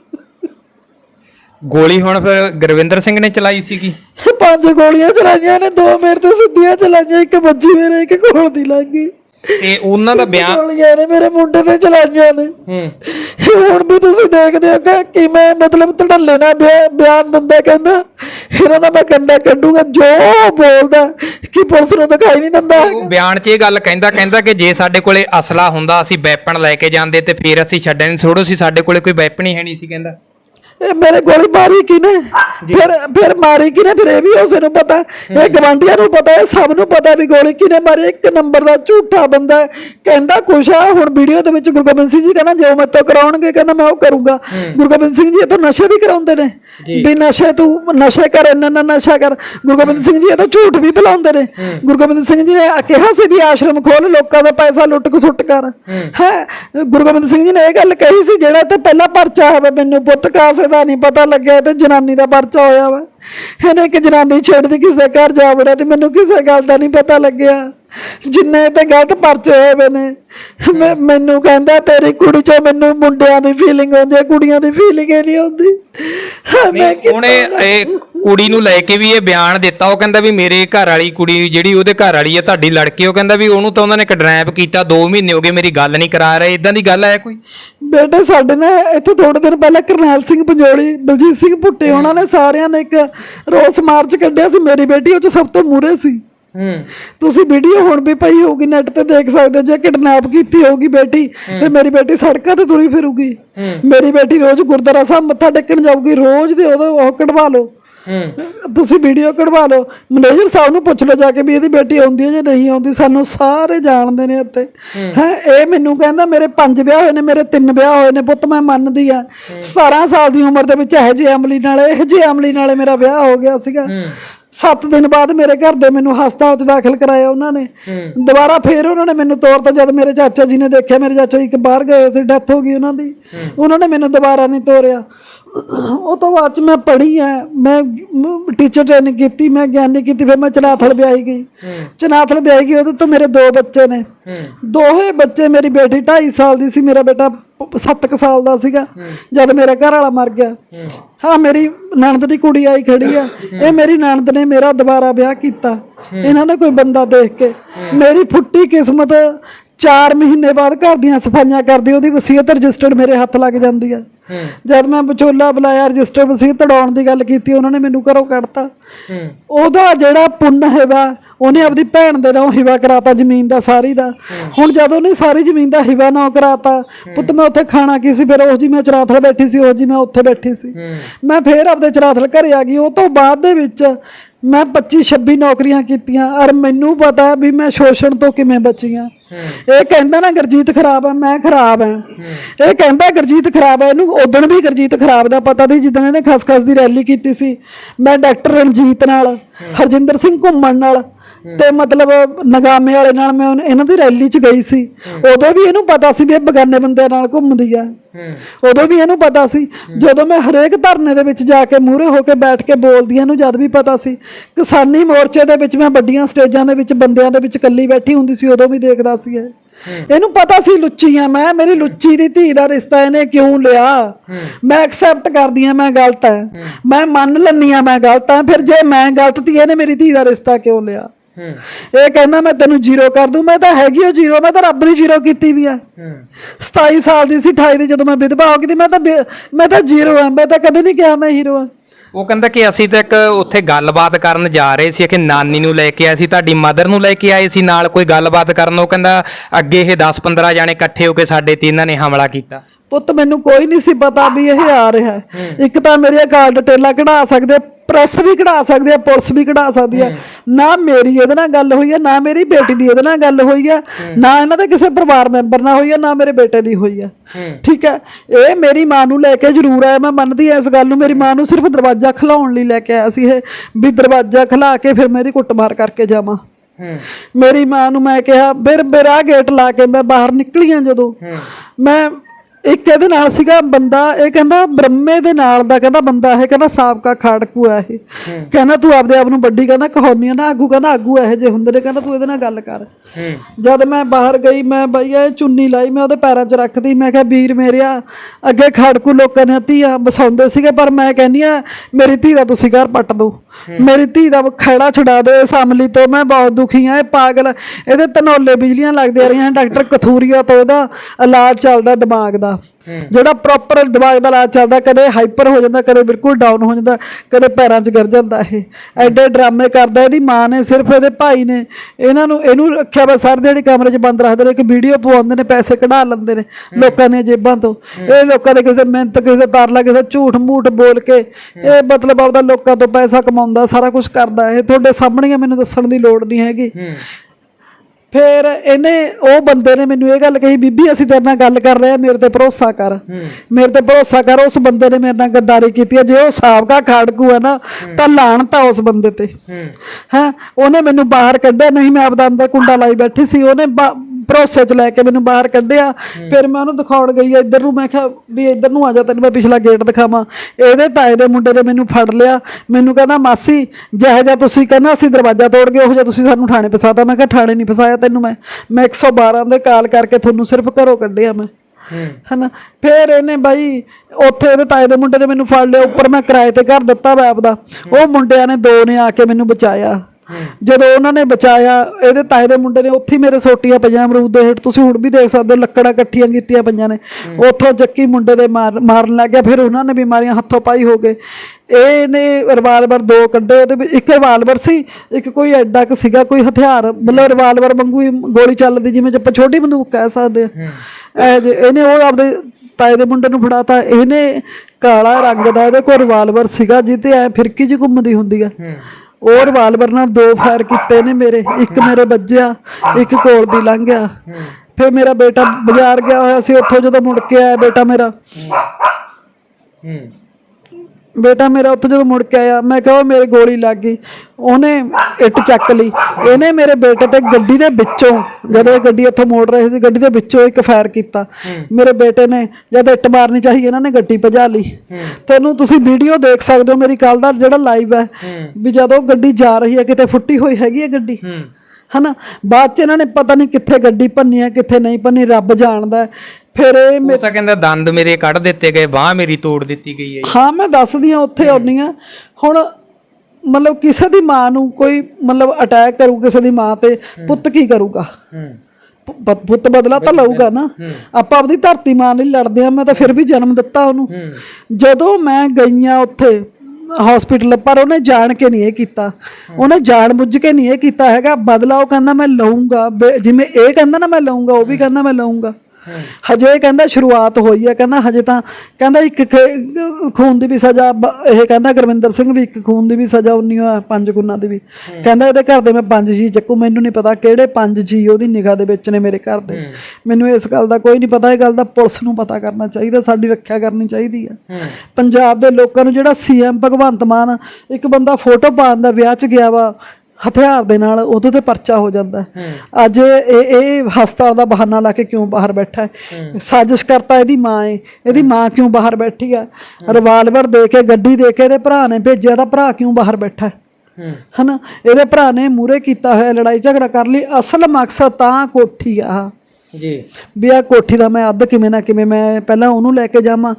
ਗੋਲੀ ਹੁਣ ਫਿਰ ਗੁਰਵਿੰਦਰ ਸਿੰਘ ਨੇ ਚਲਾਈ ਸੀਗੀ ਪੰਜ ਗੋਲੀਆਂ ਚਲਾਈਆਂ ਨੇ ਦੋ ਮੇਰੇ ਤੇ ਸਿੱਧੀਆਂ ਚਲਾਈਆਂ ਇੱਕ ਵੱਜੀ ਮੇਰੇ ਇੱਕ ਕੋਲ ਦੀ ਲੱਗ ਗਈ। ਤੇ ਉਹਨਾਂ ਦਾ ਬਿਆਨ ਗੋਲੀਆਂ ਨੇ ਮੇਰੇ ਮੁੰਡੇ ਤੇ ਚਲਾਈਆਂ ਨੇ। ਹੂੰ। ਹੁਣ ਵੀ ਤੁਸੀਂ ਦੇਖਦੇ ਹੋ ਕਿ ਕਿਵੇਂ ਮਤਲਬ ਧੜੱਲੇ ਨਾਲ ਬਿਆ- ਬਿਆਨ ਦਿੰਦਾ ਕਹਿੰਦਾ। ਇਹਨਾਂ ਦਾ ਮੈਂ ਕੰਡਾ ਕੱਢੂਗਾ ਜੋ ਬੋਲਦਾ ਕਿ ਪੁਲਿਸ ਨੂੰ ਦਿਖਾਈ ਨਹੀਂ ਦਿੰਦਾ ਉਹ ਬਿਆਨ 'ਚ ਇਹ ਗੱਲ ਕਹਿੰਦਾ ਕਹਿੰਦਾ ਕਿ ਜੇ ਸਾਡੇ ਕੋਲੇ ਅਸਲਾ ਹੁੰਦਾ ਅਸੀਂ ਵੈਪਨ ਲੈ ਕੇ ਜਾਂਦੇ ਤੇ ਫਿਰ ਅਸੀਂ ਛੱਡਣ। ਥੋੜੋ ਸੀ ਸਾਡੇ ਕੋਲੇ ਕੋਈ ਵੈਪਨ ਹੀ ਹੈ ਨਹੀਂ ਸੀ ਕਹਿੰਦਾ। ਇਹ ਮੇਰੇ ਗੋਲੀ ਮਾਰੀ ਕਿਨੇ ਫਿਰ ਫਿਰ ਮਾਰੀ ਕਿਨੇ ਫਿਰ ਇਹ ਵੀ ਉਸੇ ਨੂੰ ਪਤਾ। ਇਹ ਗਵਾਂਢੀਆਂ ਨੂੰ ਪਤਾ ਹੈ ਸਭ ਨੂੰ ਪਤਾ ਵੀ ਗੋਲੀ ਕਿਨੇ ਮਾਰੀ। ਇੱਕ ਨੰਬਰ ਦਾ ਝੂਠਾ ਬੰਦਾ। ਕਹਿੰਦਾ ਕੁਛ ਆ ਹੁਣ ਵੀਡੀਓ ਦੇ ਵਿੱਚ ਗੁਰਗੋਬਿੰਦ ਸਿੰਘ ਜੀ ਕਹਿੰਦਾ ਜੋ ਮੈਂ ਤੋਂ ਕਰਾਉਣਗੇ ਕਹਿੰਦਾ ਮੈਂ ਉਹ ਕਰੂੰਗਾ। ਗੁਰਗੋਬਿੰਦ ਸਿੰਘ ਜੀ ਇਹ ਤਾਂ ਨਸ਼ੇ ਵੀ ਕਰਾਉਂਦੇ ਨੇ। ਵੀ ਨਸ਼ੇ ਤੂੰ ਨਸ਼ੇ ਕਰ ਇੰਨਾ ਨਾ ਨਸ਼ਾ ਕਰ। ਗੁਰਗੋਬਿੰਦ ਸਿੰਘ ਜੀ ਇਹ ਤਾਂ ਝੂਠ ਵੀ ਬੁਲਾਉਂਦੇ ਨੇ। ਗੁਰਗੋਬਿੰਦ ਸਿੰਘ ਜੀ ਨੇ ਕਿਹਾ ਸੀ ਵੀ ਆਸ਼ਰਮ ਖੋਲ ਲੋਕਾਂ ਦਾ ਪੈਸਾ ਲੁੱਟ ਖਸੁੱਟ ਕਰ। ਹੈ। ਗੁਰਗੋਬਿੰਦ ਸਿੰਘ ਜੀ ਨੇ ਇਹ ਗੱਲ ਕਹੀ ਸੀ ਜਿਹੜਾ ਤੇ ਪਹਿਲਾ ਪਰਚਾ ਹੋਵੇ ਮੈਨੂੰ ਪੁੱਤ ਕਾਸੇ ਦਾ ਨਹੀਂ ਪਤਾ ਲੱਗਿਆ ਤੇ ਜਨਾਨੀ ਦਾ ਪਰਚਾ ਹੋਇਆ ਵਾ। ਇਹਨੇ ਇੱਕ ਜਨਾਨੀ ਛੇੜਦੀ, ਕਿਸੇ ਦੇ ਘਰ ਜਾ ਵੜਿਆ ਤੇ ਮੈਨੂੰ ਕਿਸੇ ਗੱਲ ਦਾ ਨਹੀਂ ਪਤਾ ਲੱਗਿਆ। ਜਿੰਨੇ ਤੇ ਗਲਤ ਪਰਚੇ ਹੋਏ ਵੇ ਨੇ। ਮੈਂ- ਮੈਨੂੰ ਕਹਿੰਦਾ ਤੇਰੀ ਕੁੜੀ ਚੋਂ ਮੈਨੂੰ ਮੁੰਡਿਆਂ ਦੀ ਫੀਲਿੰਗ ਆਉਂਦੀ ਹੈ ਕੁੜੀਆਂ ਦੀ ਫੀਲਿੰਗ ਹੀ ਨਹੀਂ ਆਉਂਦੀ। ਮੈਂ ਉਹਨੇ ਇਹ ਕੁੜੀ ਨੂੰ ਲੈ ਕੇ ਵੀ ਇਹ ਬਿਆਨ ਦਿੱਤਾ ਉਹ ਕਹਿੰਦਾ ਵੀ ਮੇਰੇ ਘਰ ਵਾਲੀ ਕੁੜੀ ਜਿਹੜੀ ਉਹਦੇ ਘਰ ਵਾਲੀ ਹੈ ਤੁਹਾਡੀ ਲੜਕੀ ਉਹ ਕਹਿੰਦਾ ਵੀ ਉਹਨੂੰ ਤਾਂ ਉਹਨਾਂ ਨੇ ਕਿਡਨੈਪ ਕੀਤਾ 2 ਮਹੀਨੇ ਹੋ ਗਏ ਮੇਰੀ ਗੱਲ ਨਹੀਂ ਕਰਾ ਰਹੇ। ਇਦਾਂ ਦੀ ਗੱਲ ਹੈ ਕੋਈ? ਬੇਟੇ ਸਾਡੇ ਨੇ ਇੱਥੇ ਥੋੜੇ ਦਿਨ ਪਹਿਲਾਂ ਕਰਨੈਲ ਸਿੰਘ ਪੰਜੋਲੀ ਬਲਜੀਤ ਸਿੰਘ ਭੁੱਟੇ ਉਹਨਾਂ ਨੇ ਸਾਰਿਆਂ ਨੇ ਇੱਕ ਰੋਸ ਮਾਰਚ ਕੱਢਿਆ ਸੀ ਮੇਰੀ ਬੇਟੀ ਉਹ ਚ ਸਭ ਤੋਂ ਮੂਰੇ ਸੀ। ਹੂੰ। ਤੁਸੀਂ ਵੀਡੀਓ ਹੁਣ ਵੀ ਪਈ ਹੋਊਗੀ ਨੈਟ ਤੇ ਦੇਖ ਸਕਦੇ ਹੋ ਜੇ ਕਿਡਨੈਪ ਕੀਤੀ ਹੋਊਗੀ ਬੇਟੀ ਤੇ ਮੇਰੀ ਬੇਟੀ ਸੜਕਾਂ ਤੇ ਤੁਰੀ ਫਿਰੂਗੀ। ਮੇਰੀ ਬੇਟੀ ਰੋਜ਼ ਗੁਰਦੁਆਰਾ ਸਾਹਿਬ ਮੱਥਾ ਟੇਕਣ ਜਾਊਗੀ ਰੋਜ਼ ਦੇ ਉਹਦਾ ਉਹ ਕਢਵਾ ਲਓ। ਤੁਸੀਂ ਵੀਡੀਓ ਕਢਵਾ ਲਓ। ਮੈਨੇਜਰ ਸਾਹਿਬ ਨੂੰ ਪੁੱਛ ਲਓ ਜਾ ਕੇ ਵੀ ਇਹਦੀ ਬੇਟੀ ਆਉਂਦੀ ਹੈ ਜਾਂ ਨਹੀਂ ਆਉਂਦੀ ਸਾਨੂੰ ਸਾਰੇ ਜਾਣਦੇ ਨੇ ਇੱਥੇ। ਹੈ। ਇਹ ਮੈਨੂੰ ਕਹਿੰਦਾ ਮੇਰੇ ਪੰਜ ਵਿਆਹ ਹੋਏ ਨੇ ਮੇਰੇ ਤਿੰਨ ਵਿਆਹ ਹੋਏ ਨੇ ਪੁੱਤ ਮੈਂ ਮੰਨਦੀ ਆ। 17 ਸਾਲ ਦੀ ਉਮਰ ਦੇ ਵਿੱਚ ਇਹੋ ਜਿਹੀ ਅਮਲੀ ਨਾਲ ਇਹੋ ਜਿਹੀ ਅਮਲੀ ਨਾਲ ਮੇਰਾ ਵਿਆਹ ਹੋ ਗਿਆ ਸੀਗਾ। 7 ਦਿਨ ਬਾਅਦ ਮੇਰੇ ਘਰ ਦੇ ਮੈਨੂੰ ਹਸਪਤਾਲ 'ਚ ਦਾਖਲ ਕਰਾਇਆ ਉਹਨਾਂ ਨੇ। ਦੁਬਾਰਾ ਫੇਰ ਉਹਨਾਂ ਨੇ ਮੈਨੂੰ ਤੋਰਤਾ ਜਦ ਮੇਰੇ ਚਾਚਾ ਜੀ ਨੇ ਦੇਖਿਆ ਮੇਰੇ ਚਾਚਾ ਜੀ ਇੱਕ ਬਾਹਰ ਗਏ ਸੀ ਡੈਥ ਹੋ ਗਈ ਉਹਨਾਂ ਦੀ। ਉਹਨਾਂ ਨੇ ਮੈਨੂੰ ਦੁਬਾਰਾ ਨਹੀਂ ਤੋਰਿਆ। ਉਹ ਤੋਂ ਬਾਅਦ 'ਚ ਮੈਂ ਪੜ੍ਹੀ ਆ ਮੈਂ ਟੀਚਰ ਟ੍ਰੇਨਿੰਗ ਕੀਤੀ ਮੈਂ ਗਿਆਨੀ ਕੀਤੀ ਫਿਰ ਮੈਂ ਚਨਾਥਲ ਵਿਆਹੀ ਗਈ। ਚਨਾਥਲ ਵਿਆਹੀ ਗਈ ਉਹਦੇ ਤੋਂ ਮੇਰੇ ਦੋ ਬੱਚੇ ਨੇ। ਦੋਹੇ ਬੱਚੇ ਮੇਰੀ ਬੇਟੀ 2.5 ਸਾਲ ਦੀ ਸੀ ਮੇਰਾ ਬੇਟਾ 7 ਸਾਲ ਦਾ ਸੀਗਾ। ਜਦ ਮੇਰਾ ਘਰ ਵਾਲਾ ਮਰ ਗਿਆ। ਹਾਂ। ਮੇਰੀ ਨਣਦ ਦੀ ਕੁੜੀ ਆਈ ਖੜੀ ਆ ਇਹ ਮੇਰੀ ਨਣਦ ਨੇ ਮੇਰਾ ਦੁਬਾਰਾ ਵਿਆਹ ਕੀਤਾ। ਇਹਨਾਂ ਨੇ ਕੋਈ ਬੰਦਾ ਦੇਖ ਕੇ। ਮੇਰੀ ਫੁੱਟੀ ਕਿਸਮਤ 4 ਮਹੀਨੇ ਬਾਅਦ ਘਰ ਦੀਆਂ ਸਫਾਈਆਂ ਕਰਦੀ ਉਹਦੀ ਵਸੀਅਤ ਰਜਿਸਟਰਡ ਮੇਰੇ ਹੱਥ ਲੱਗ ਜਾਂਦੀ ਆ ਜਦ ਮੈਂ ਵਿਚੋਲਾ ਬੁਲਾਇਆ ਰਜਿਸਟਰ ਵਸੀਅਤ ਤੜਾਉਣ ਦੀ ਗੱਲ ਕੀਤੀ ਉਹਨਾਂ ਨੇ ਮੈਨੂੰ ਘਰੋਂ ਕੱਢਤਾ। ਉਹਦਾ ਜਿਹੜਾ ਪੁੰਨ ਹੈਗਾ ਉਹਨੇ ਆਪਦੀ ਭੈਣ ਦੇ ਨਾਲ ਹਿਵਾ ਕਰਾਤਾ ਜ਼ਮੀਨ ਦਾ ਸਾਰੀ ਦਾ। ਹੁਣ ਜਦ ਉਹਨੇ ਸਾਰੀ ਜ਼ਮੀਨ ਦਾ ਹਿਵਾ ਨਾ ਕਰਾਤਾ ਪੁੱਤ ਮੈਂ ਉੱਥੇ ਖਾਣਾ ਕੀ ਸੀ? ਫਿਰ ਉਹ ਜੀ ਮੈਂ ਚਰਾਥਲ ਬੈਠੀ ਸੀ ਉਹ ਜੀ ਮੈਂ ਉੱਥੇ ਬੈਠੀ ਸੀ। ਮੈਂ ਫੇਰ ਆਪਦੇ ਚਰਾਥਲ ਘਰੇ ਆ ਗਈ। ਉਹ ਤੋਂ ਬਾਅਦ ਦੇ ਵਿੱਚ ਮੈਂ 25 26 ਨੌਕਰੀਆਂ ਕੀਤੀਆਂ। ਔਰ ਮੈਨੂੰ ਪਤਾ ਵੀ ਮੈਂ ਸ਼ੋਸ਼ਣ ਤੋਂ ਕਿਵੇਂ ਬਚੀਆਂ ਇਹ ਕਹਿੰਦਾ ਨਾ ਗੁਰਜੀਤ ਖਰਾਬ ਹੈ ਮੈਂ ਖਰਾਬ ਹਾਂ। ਇਹ ਕਹਿੰਦਾ ਗੁਰਜੀਤ ਖਰਾਬ ਹੈ ਇਹਨੂੰ ਉਦੋਂ ਵੀ ਗੁਰਜੀਤ ਖਰਾਬ ਦਾ ਪਤਾ ਸੀ ਜਿੱਦਣ ਇਹਨੇ ਖਸਖਸ ਦੀ ਰੈਲੀ ਕੀਤੀ ਸੀ। ਮੈਂ ਡਾਕਟਰ ਰਣਜੀਤ ਨਾਲ ਹਰਜਿੰਦਰ ਸਿੰਘ ਘੁੰਮਣ ਨਾਲ ਤੇ ਮਤਲਬ ਨਗਾਮੇ ਵਾਲੇ ਨਾਲ ਮੈਂ ਇਹਨਾਂ ਦੀ ਰੈਲੀ 'ਚ ਗਈ ਸੀ। ਉਦੋਂ ਵੀ ਇਹਨੂੰ ਪਤਾ ਸੀ ਵੀ ਇਹ ਬਗਾਨੇ ਬੰਦਿਆਂ ਨਾਲ ਘੁੰਮਦੀ ਆ। ਉਦੋਂ ਵੀ ਇਹਨੂੰ ਪਤਾ ਸੀ। ਜਦੋਂ ਮੈਂ ਹਰੇਕ ਧਰਨੇ ਦੇ ਵਿੱਚ ਜਾ ਕੇ ਮੂਹਰੇ ਹੋ ਕੇ ਬੈਠ ਕੇ ਬੋਲਦੀ ਇਹਨੂੰ ਜਦ ਵੀ ਪਤਾ ਸੀ। ਕਿਸਾਨੀ ਮੋਰਚੇ ਦੇ ਵਿੱਚ ਮੈਂ ਵੱਡੀਆਂ ਸਟੇਜਾਂ ਦੇ ਵਿੱਚ ਬੰਦਿਆਂ ਦੇ ਵਿੱਚ ਇਕੱਲੀ ਬੈਠੀ ਹੁੰਦੀ ਸੀ ਉਦੋਂ ਵੀ ਦੇਖਦਾ ਸੀ ਇਹ। ਇਹਨੂੰ ਪਤਾ ਸੀ ਲੁੱਚੀ ਆ ਮੈਂ ਮੇਰੀ ਲੁੱਚੀ ਦੀ ਧੀ ਦਾ ਰਿਸ਼ਤਾ ਇਹਨੇ ਕਿਉਂ ਲਿਆ? ਮੈਂ ਐਕਸੈਪਟ ਕਰਦੀ ਆ ਮੈਂ ਗਲਤ ਆ। ਮੈਂ ਮੰਨ ਲੈਂਦੀ ਆ ਮੈਂ ਗਲਤ ਆ। ਫਿਰ ਜੇ ਮੈਂ ਗਲਤ ਤੀ ਇਹਨੇ ਮੇਰੀ ਧੀ ਦਾ ਰਿਸ਼ਤਾ ਕਿਉਂ ਲਿਆ? ਇਹ ਕਹਿੰਦਾ ਮੈਂ ਤੈਨੂੰ ਜ਼ੀਰੋ ਕਰ ਦੂੰ ਮੈਂ ਤਾਂ ਹੈਗੀ ਓ ਜ਼ੀਰੋ ਮੈਂ ਤਾਂ ਰੱਬ ਦੀ ਜ਼ੀਰੋ ਕੀਤੀ ਵੀ ਆ। 27 ਸਾਲ ਦੀ ਸੀ 28 ਦੀ ਜਦੋਂ ਮੈਂ ਵਿਧਵਾ ਹੋ ਗਈ ਮੈਂ ਤਾਂ ਮੈਂ ਤਾਂ ਜ਼ੀਰੋ ਆ ਮੈਂ ਤਾਂ ਕਦੇ ਨਹੀਂ ਕਿਹਾ ਮੈਂ ਹੀਰੋ ਆ। ਉਹ ਕਹਿੰਦਾ ਕਿ ਅਸੀਂ ਤਾਂ ਇੱਕ ਉੱਥੇ ਗੱਲਬਾਤ ਕਰਨ ਜਾ ਰਹੇ ਸੀ ਕਿ ਨਾਨੀ ਨੂੰ ਲੈ ਕੇ ਆਏ ਸੀ ਤੁਹਾਡੀ ਮਦਰ ਨੂੰ ਲੈ ਕੇ ਆਏ ਸੀ ਨਾਲ ਕੋਈ ਗੱਲਬਾਤ ਕਰਨ ਉਹ ਕਹਿੰਦਾ ਅੱਗੇ ਇਹ 10-15 ਜਾਣੇ ਇਕੱਠੇ ਹੋ ਕੇ ਸਾਡੇ ਤੇ ਇਹਨਾਂ ਨੇ ਹਮਲਾ ਕੀਤਾ। ਪੁੱਤ ਮੈਨੂੰ ਕੋਈ ਨਹੀਂ ਸੀ ਪਤਾ ਵੀ ਇਹ ਆ ਰਿਹਾ। ਇੱਕ ਤਾਂ ਮੇਰੀਆਂ ਕਾਲ ਡਿਟੇਲਾਂ ਕਢਾ ਸਕਦੇ ਪ੍ਰੈਸ ਵੀ ਕਢਾ ਸਕਦੇ ਆ ਪੁਲਿਸ ਵੀ ਕਢਾ ਸਕਦੀ ਆ। ਨਾ ਮੇਰੀ ਇਹਦੇ ਨਾਲ ਗੱਲ ਹੋਈ ਆ ਨਾ ਮੇਰੀ ਬੇਟੀ ਦੀ ਇਹਦੇ ਨਾਲ ਗੱਲ ਹੋਈ ਆ। ਨਾ ਇਹਨਾਂ ਦੇ ਕਿਸੇ ਪਰਿਵਾਰ ਮੈਂਬਰ ਨਾਲ ਹੋਈ ਆ ਨਾ ਮੇਰੇ ਬੇਟੇ ਦੀ ਹੋਈ ਆ। ਠੀਕ ਹੈ ਇਹ ਮੇਰੀ ਮਾਂ ਨੂੰ ਲੈ ਕੇ ਜ਼ਰੂਰ ਆਇਆ ਮੈਂ ਮੰਨਦੀ ਐ ਇਸ ਗੱਲ ਨੂੰ। ਮੇਰੀ ਮਾਂ ਨੂੰ ਸਿਰਫ ਦਰਵਾਜ਼ਾ ਖਲਾਉਣ ਲਈ ਲੈ ਕੇ ਆਇਆ ਸੀ ਇਹ ਵੀ ਦਰਵਾਜ਼ਾ ਖਲਾ ਕੇ ਫਿਰ ਮੈਂ ਇਹਦੀ ਕੁੱਟਮਾਰ ਕਰਕੇ ਜਾਵਾਂ। ਮੇਰੀ ਮਾਂ ਨੂੰ ਮੈਂ ਕਿਹਾ ਫਿਰ ਮੇਰਾ ਗੇਟ ਲਾ ਕੇ ਮੈਂ ਬਾਹਰ ਨਿਕਲੀਆਂ ਜਦੋਂ। ਮੈਂ ਇੱਕ ਇਹਦੇ ਨਾਲ ਸੀਗਾ ਬੰਦਾ ਇਹ ਕਹਿੰਦਾ ਬ੍ਰਹਮੇ ਦੇ ਨਾਲ ਦਾ ਕਹਿੰਦਾ ਬੰਦਾ ਇਹ ਕਹਿੰਦਾ ਸਾਬਕਾ ਖਾੜਕੂ ਆ ਇਹ। ਕਹਿੰਦਾ ਤੂੰ ਆਪਦੇ ਆਪ ਨੂੰ ਵੱਡੀ ਕਹਿੰਦਾ ਕਹਾਉਣੀ ਆ ਨਾ ਆਗੂ ਕਹਿੰਦਾ ਆਗੂ ਇਹੋ ਜਿਹੇ ਹੁੰਦੇ ਨੇ ਕਹਿੰਦਾ ਤੂੰ ਇਹਦੇ ਨਾਲ ਗੱਲ ਕਰ। ਜਦ ਮੈਂ ਬਾਹਰ ਗਈ ਮੈਂ ਬਈ ਇਹ ਚੁੰਨੀ ਲਾਈ ਮੈਂ ਉਹਦੇ ਪੈਰਾਂ 'ਚ ਰੱਖਦੀ ਮੈਂ ਕਿਹਾ ਵੀਰ ਮੇਰਿਆ ਅੱਗੇ ਖਾੜਕੂ ਲੋਕਾਂ ਦੀਆਂ ਧੀਆਂ ਬਸਾਉਂਦੇ ਸੀਗੇ ਪਰ ਮੈਂ ਕਹਿੰਦੀ ਆ ਮੇਰੀ ਧੀ ਦਾ ਤੁਸੀਂ ਘਰ ਪੱਟ ਦੋ ਮੇਰੀ ਧੀ ਦਾ ਖੈੜਾ ਛੁਡਾ ਦਿਓ ਇਸ ਅਮਲੀ ਤੋਂ ਮੈਂ ਬਹੁਤ ਦੁਖੀ ਆ ਇਹ ਪਾਗਲ ਇਹਦੇ ਤਨੌਲੇ ਬਿਜਲੀਆਂ ਲੱਗਦੀਆਂ ਰਹੀਆਂ ਡਾਕਟਰ ਕਥੂਰੀਆ ਤੋਂ ਇਹਦਾ ਇਲਾਜ ਚੱਲਦਾ ਦਿਮਾਗ ਦਾ। ਜਿਹੜਾ ਪ੍ਰੋਪਰ ਦਿਮਾਗ ਦਾ ਇਲਾਜ ਚੱਲਦਾ ਕਦੇ ਹਾਈਪਰ ਹੋ ਜਾਂਦਾ ਕਦੇ ਬਿਲਕੁਲ ਡਾਊਨ ਹੋ ਜਾਂਦਾ ਕਦੇ ਪੈਰਾਂ 'ਚ ਗਿਰ ਜਾਂਦਾ ਇਹ। ਐਡੇ ਡਰਾਮੇ ਕਰਦਾ ਇਹਦੀ ਮਾਂ ਨੇ ਸਿਰਫ ਇਹਦੇ ਭਾਈ ਨੇ। ਇਹਨਾਂ ਨੂੰ ਇਹਨੂੰ ਰੱਖਿਆ ਵਾ ਸਰ ਜਿਹੜੀ ਕਮਰੇ 'ਚ ਬੰਦ ਰੱਖਦੇ ਨੇ ਇੱਕ ਵੀਡੀਓ ਪਵਾਉਂਦੇ ਨੇ ਪੈਸੇ ਕਢਾ ਲੈਂਦੇ ਨੇ ਲੋਕਾਂ ਦੀਆਂ ਜੇਬਾਂ ਤੋਂ। ਇਹ ਲੋਕਾਂ ਦੇ ਕਿਸੇ ਮਿਹਨਤ ਕਿਸੇ ਦੇ ਤਰਲਾ ਕਿਸੇ ਝੂਠ ਮੂਠ ਬੋਲ ਕੇ ਇਹ ਮਤਲਬ ਆਪਦਾ ਲੋਕਾਂ ਤੋਂ ਪੈਸਾ ਕਮਾਉਂਦਾ ਸਾਰਾ ਕੁਝ ਕਰਦਾ। ਇਹ ਤੁਹਾਡੇ ਸਾਹਮਣੇ ਮੈਨੂੰ ਦੱਸਣ ਦੀ ਲੋੜ ਨਹੀਂ ਹੈਗੀ। ਫਿਰ ਇਹਨੇ ਉਹ ਬੰਦੇ ਨੇ ਮੈਨੂੰ ਇਹ ਗੱਲ ਕਹੀ ਬੀਬੀ ਅਸੀਂ ਤੇਰੇ ਨਾਲ ਗੱਲ ਕਰ ਰਹੇ ਆ ਮੇਰੇ ਤੇ ਭਰੋਸਾ ਕਰ। ਮੇਰੇ ਤੇ ਭਰੋਸਾ ਕਰ ਉਸ ਬੰਦੇ ਨੇ ਮੇਰੇ ਨਾਲ ਗੱਦਾਰੀ ਕੀਤੀ ਹੈ। ਜੇ ਉਹ ਸਾਬਕਾ ਖਾੜਕੂ ਹੈ ਨਾ ਤਾਂ ਲਾਣਤਾ ਉਸ ਬੰਦੇ ਤੇ। ਹਾਂ। ਉਹਨੇ ਮੈਨੂੰ ਬਾਹਰ ਕੱਢਿਆ ਨਹੀਂ ਮੈਂ ਆਪਦਾ ਅੰਦਰ ਕੁੰਡਾ ਲਾਈ ਬੈਠੀ ਸੀ। ਉਹਨੇ ਭਰੋਸੇ 'ਚ ਲੈ ਕੇ ਮੈਨੂੰ ਬਾਹਰ ਕੱਢਿਆ। ਫਿਰ ਮੈਂ ਉਹਨੂੰ ਦਿਖਾਉਣ ਗਈ ਇੱਧਰ ਨੂੰ ਮੈਂ ਕਿਹਾ ਵੀ ਇੱਧਰ ਨੂੰ ਆ ਜਾ ਤੈਨੂੰ ਮੈਂ ਪਿਛਲਾ ਗੇਟ ਦਿਖਾਵਾਂ। ਇਹਦੇ ਤਾਏ ਦੇ ਮੁੰਡੇ ਨੇ ਮੈਨੂੰ ਫੜ ਲਿਆ। ਮੈਨੂੰ ਕਹਿੰਦਾ ਮਾਸੀ ਜਿਹੋ ਜਿਹਾ ਤੁਸੀਂ ਕਹਿੰਦਾ ਅਸੀਂ ਦਰਵਾਜ਼ਾ ਤੋੜ ਗਏ ਉਹ ਜਿਹਾ ਤੁਸੀਂ ਸਾਨੂੰ ਥਾਣੇ ਫਸਾਤਾ। ਮੈਂ ਕਿਹਾ ਥਾਣੇ ਨਹੀਂ ਫਸਾਇਆ ਤੈਨੂੰ ਮੈਂ। ਮੈਂ 112 ਦੇ ਕਾਲ ਕਰਕੇ ਤੁਹਾਨੂੰ ਸਿਰਫ ਘਰੋਂ ਕੱਢਿਆ ਮੈਂ। ਹਨਾ? ਫਿਰ ਇਹਨੇ ਬਾਈ ਉੱਥੇ ਇਹਦੇ ਤਾਏ ਦੇ ਮੁੰਡੇ ਨੇ ਮੈਨੂੰ ਫੜ ਲਿਆ। ਉੱਪਰ ਮੈਂ ਕਿਰਾਏ ਤੇ ਘਰ ਦਿੱਤਾ ਵਾ ਆਪਦਾ ਉਹ ਮੁੰਡਿਆਂ ਨੇ ਦੋ ਨੇ ਆ ਕੇ ਮੈਨੂੰ ਬਚਾਇਆ। ਜਦੋਂ ਉਹਨਾਂ ਨੇ ਬਚਾਇਆ ਇਹਦੇ ਤਾਏ ਦੇ ਮੁੰਡੇ ਨੇ ਉੱਥੇ ਮੇਰੇ ਸੋਟੀਆਂ ਪਈਆਂ ਅਮਰੂਦ ਦੇ ਹੇਠ। ਤੁਸੀਂ ਹੁਣ ਵੀ ਦੇਖ ਸਕਦੇ ਹੋ ਲੱਕੜਾਂ ਇਕੱਠੀਆਂ ਕੀਤੀਆਂ ਪਈਆਂ ਨੇ। ਉੱਥੋਂ ਜੱਕੀ ਮੁੰਡੇ ਦੇ ਮਾਰ ਮਾਰਨ ਲੱਗ ਗਿਆ ਫਿਰ ਉਹਨਾਂ ਨੇ ਬਿਮਾਰੀਆਂ ਹੱਥੋਂ ਪਾਈ ਹੋ ਗਏ। ਇਹਨੇ ਰਿਵਾਲਵਰ ਦੋ ਕੱਢੇ ਉਹਦੇ ਵਿੱਚ ਇੱਕ ਰਿਵਾਲਵਰ ਸੀ ਇੱਕ ਕੋਈ ਐਡਾ ਕੁ ਸੀਗਾ ਕੋਈ ਹਥਿਆਰ। ਮਤਲਬ ਰਿਵਾਲਵਰ ਵਾਂਗੂ ਹੀ ਗੋਲੀ ਚੱਲਦੀ ਜਿਵੇਂ ਆਪਾਂ ਛੋਟੀ ਬੰਦੂਕ ਕਹਿ ਸਕਦੇ ਆ ਇਹ ਜੇ- ਇਹਨੇ ਉਹ ਆਪਦੇ ਤਾਏ ਦੇ ਮੁੰਡੇ ਨੂੰ ਫੜਾਤਾ। ਇਹਨੇ ਕਾਲਾ ਰੰਗ ਦਾ ਇਹਦੇ ਕੋਲ ਰਿਵਾਲਵਰ ਸੀਗਾ ਜਿੱਤੇ ਐ ਫਿਰਕੀ ਜਿਹੀ ਘੁੰਮਦੀ ਹੁੰਦੀ ਆ। ਉਹ ਰਿਵਾਲਵਰ ਨਾਲ ਦੋ ਫਾਇਰ ਕੀਤੇ ਨੇ ਮੇਰੇ। ਇੱਕ ਮੇਰੇ ਵੱਜਿਆ, ਇੱਕ ਕੋਲ ਦੀ ਲੰਘ ਗਿਆ ਫਿਰ ਮੇਰਾ ਬੇਟਾ ਬਾਜ਼ਾਰ ਗਿਆ ਹੋਇਆ ਸੀ, ਉੱਥੋਂ ਜਦੋਂ ਮੁੜ ਕੇ ਆਇਆ ਬੇਟਾ ਮੇਰਾ। ਬੇਟਾ ਮੇਰਾ ਉੱਥੇ ਜਦੋਂ ਮੁੜ ਕੇ ਆਇਆ ਮੈਂ ਕਿਹਾ ਉਹ ਮੇਰੇ ਗੋਲੀ ਲੱਗ ਗਈ। ਉਹਨੇ ਇੱਟ ਚੱਕ ਲਈ। ਇਹਨੇ ਮੇਰੇ ਬੇਟੇ ਤੇ ਗੱਡੀ ਦੇ ਵਿੱਚੋਂ ਜਦੋਂ ਇਹ ਗੱਡੀ ਇੱਥੋਂ ਮੋੜ ਰਹੇ ਸੀ ਗੱਡੀ ਦੇ ਵਿੱਚੋਂ ਇੱਕ ਫਾਇਰ ਕੀਤਾ। ਮੇਰੇ ਬੇਟੇ ਨੇ ਜਦ ਇੱਟ ਮਾਰਨੀ ਚਾਹੀ ਇਹਨਾਂ ਨੇ ਗੱਡੀ ਭਜਾ ਲਈ। ਤੈਨੂੰ ਤੁਸੀਂ ਵੀਡੀਓ ਦੇਖ ਸਕਦੇ ਹੋ ਮੇਰੀ ਕੱਲ ਦਾ ਜਿਹੜਾ ਲਾਈਵ ਹੈ। ਵੀ ਜਦੋਂ ਗੱਡੀ ਜਾ ਰਹੀ ਹੈ ਕਿਤੇ ਫੁੱਟੀ ਹੋਈ ਹੈਗੀ ਹੈ ਗੱਡੀ। ਹਨਾ? ਬਾਅਦ ਚ ਇਹਨਾਂ ਨੇ ਪਤਾ ਨਹੀਂ ਕਿੱਥੇ ਗੱਡੀ ਭੰਨੀ ਹੈ ਕਿੱਥੇ ਨਹੀਂ ਭੰਨੀ ਰੱਬ ਜਾਣਦਾ। ਫਿਰ ਇਹ ਉਹ ਤਾਂ ਕਹਿੰਦਾ ਦੰਦ ਮੇਰੇ ਕੱਢ ਦਿੱਤੇ ਗਏ ਬਾਹ ਮੇਰੀ ਤੋੜ ਦਿੱਤੀ ਗਈ ਹੈ ਹਾਂ ਮੈਂ ਦੱਸਦੀ ਹਾਂ ਉੱਥੇ ਆਉਣੀ ਆ ਹੁਣ ਮਤਲਬ ਕਿਸੇ ਦੀ ਮਾਂ ਨੂੰ ਕੋਈ ਮਤਲਬ ਅਟੈਕ ਕਰੂ ਕਿਸੇ ਦੀ ਮਾਂ ਤੇ ਪੁੱਤ ਕੀ ਕਰੂਗਾ? ਪ- ਪ- ਪੁੱਤ ਬਦਲਾ ਤਾਂ ਲਊਗਾ ਨਾ। ਆਪਾਂ ਆਪਦੀ ਧਰਤੀ ਮਾਂ ਲਈ ਲੜਦੇ ਆ ਮੈਂ ਤਾਂ ਫਿਰ ਵੀ ਜਨਮ ਦਿੱਤਾ ਉਹਨੂੰ। ਜਦੋਂ ਮੈਂ ਗਈਆਂ ਉੱਥੇ ਹਸਪੀਟਲ ਪਰ ਉਹਨੇ ਜਾਣ ਕੇ ਨਹੀਂ ਇਹ ਕੀਤਾ। ਉਹਨੇ ਜਾਣ ਬੁੱਝ ਕੇ ਨਹੀਂ ਇਹ ਕੀਤਾ ਹੈਗਾ। ਬਦਲਾ ਉਹ ਕਹਿੰਦਾ ਮੈਂ ਲਊਂਗਾ ਬੇ- ਜਿਵੇਂ ਇਹ ਕਹਿੰਦਾ ਨਾ ਮੈਂ ਲਊਂਗਾ ਉਹ ਵੀ ਕਹਿੰਦਾ ਮੈਂ ਲਊਂਗਾ। ਹਜੇ ਇਹ ਕਹਿੰਦਾ ਸ਼ੁਰੂਆਤ ਹੋਈ ਹੈ ਕਹਿੰਦਾ ਹਜੇ ਤਾਂ ਕਹਿੰਦਾ ਇੱਕ ਖੂਨ ਦੀ ਵੀ ਸਜ਼ਾ ਇਹ ਕਹਿੰਦਾ ਗੁਰਵਿੰਦਰ ਸਿੰਘ ਵੀ ਇੱਕ ਖੂਨ ਦੀ ਵੀ ਸਜ਼ਾ ਉਨੀ ਆ ਪੰਜ ਗੁਨਾ ਦੀ ਵੀ। ਕਹਿੰਦਾ ਇਹਦੇ ਘਰ ਦੇ ਮੈਂ ਪੰਜ ਜੀ ਚੱਕੂ ਮੈਨੂੰ ਨਹੀਂ ਪਤਾ ਕਿਹੜੇ ਪੰਜ ਜੀ ਉਹਦੀ ਨਿਗਾਹ ਦੇ ਵਿੱਚ ਨੇ ਮੇਰੇ ਘਰ ਦੇ। ਮੈਨੂੰ ਇਸ ਗੱਲ ਦਾ ਕੋਈ ਨਹੀਂ ਪਤਾ ਇਹ ਗੱਲ ਦਾ ਪੁਲਿਸ ਨੂੰ ਪਤਾ ਕਰਨਾ ਚਾਹੀਦਾ ਸਾਡੀ ਰੱਖਿਆ ਕਰਨੀ ਚਾਹੀਦੀ ਆ। ਪੰਜਾਬ ਦੇ ਲੋਕਾਂ ਨੂੰ ਜਿਹੜਾ ਸੀਐਮ ਭਗਵੰਤ ਮਾਨ ਇੱਕ ਬੰਦਾ ਫੋਟੋ ਪਾਉਣ ਦਾ ਵਿਆਹ 'ਚ ਗਿਆ ਵਾ ਹਥਿਆਰ ਦੇ ਨਾਲ ਉਹਦੇ ਤੇ ਪਰਚਾ ਹੋ ਜਾਂਦਾ ਅੱਜ ਇਹ ਇਹ ਹਸਪਤਾਲ ਦਾ ਬਹਾਨਾ ਲਾ ਕੇ ਕਿਉਂ ਬਾਹਰ ਬੈਠਾ ਹੈ? ਸਾਜ਼ਿਸ਼ ਕਰਤਾ ਇਹਦੀ ਮਾਂ ਹੈ ਇਹਦੀ ਮਾਂ ਕਿਉਂ ਬਾਹਰ ਬੈਠੀ ਹੈ। ਰਿਵਾਲਵਰ ਦੇ ਕੇ ਗੱਡੀ ਦੇ ਕੇ ਇਹਦੇ ਭਰਾ ਨੇ ਭੇਜਿਆ ਤਾਂ ਭਰਾ ਕਿਉਂ ਬਾਹਰ ਬੈਠਾ ਹਨਾ? ਇਹਦੇ ਭਰਾ ਨੇ ਮੂਰੇ ਕੀਤਾ ਹੋਇਆ ਲੜਾਈ ਝਗੜਾ ਕਰ ਲਈ। ਅਸਲ ਮਕਸਦ ਤਾਂ ਕੋਠੀ ਆ। ਜੀ। ਵੀ ਆ ਕੋਠੀ ਦਾ ਮੈਂ ਅੱਧ ਕਿਵੇਂ ਨਾ ਕਿਵੇਂ ਮੈਂ ਪਹਿਲਾਂ ਉਹਨੂੰ ਲੈ ਕੇ ਜਾਵਾਂ।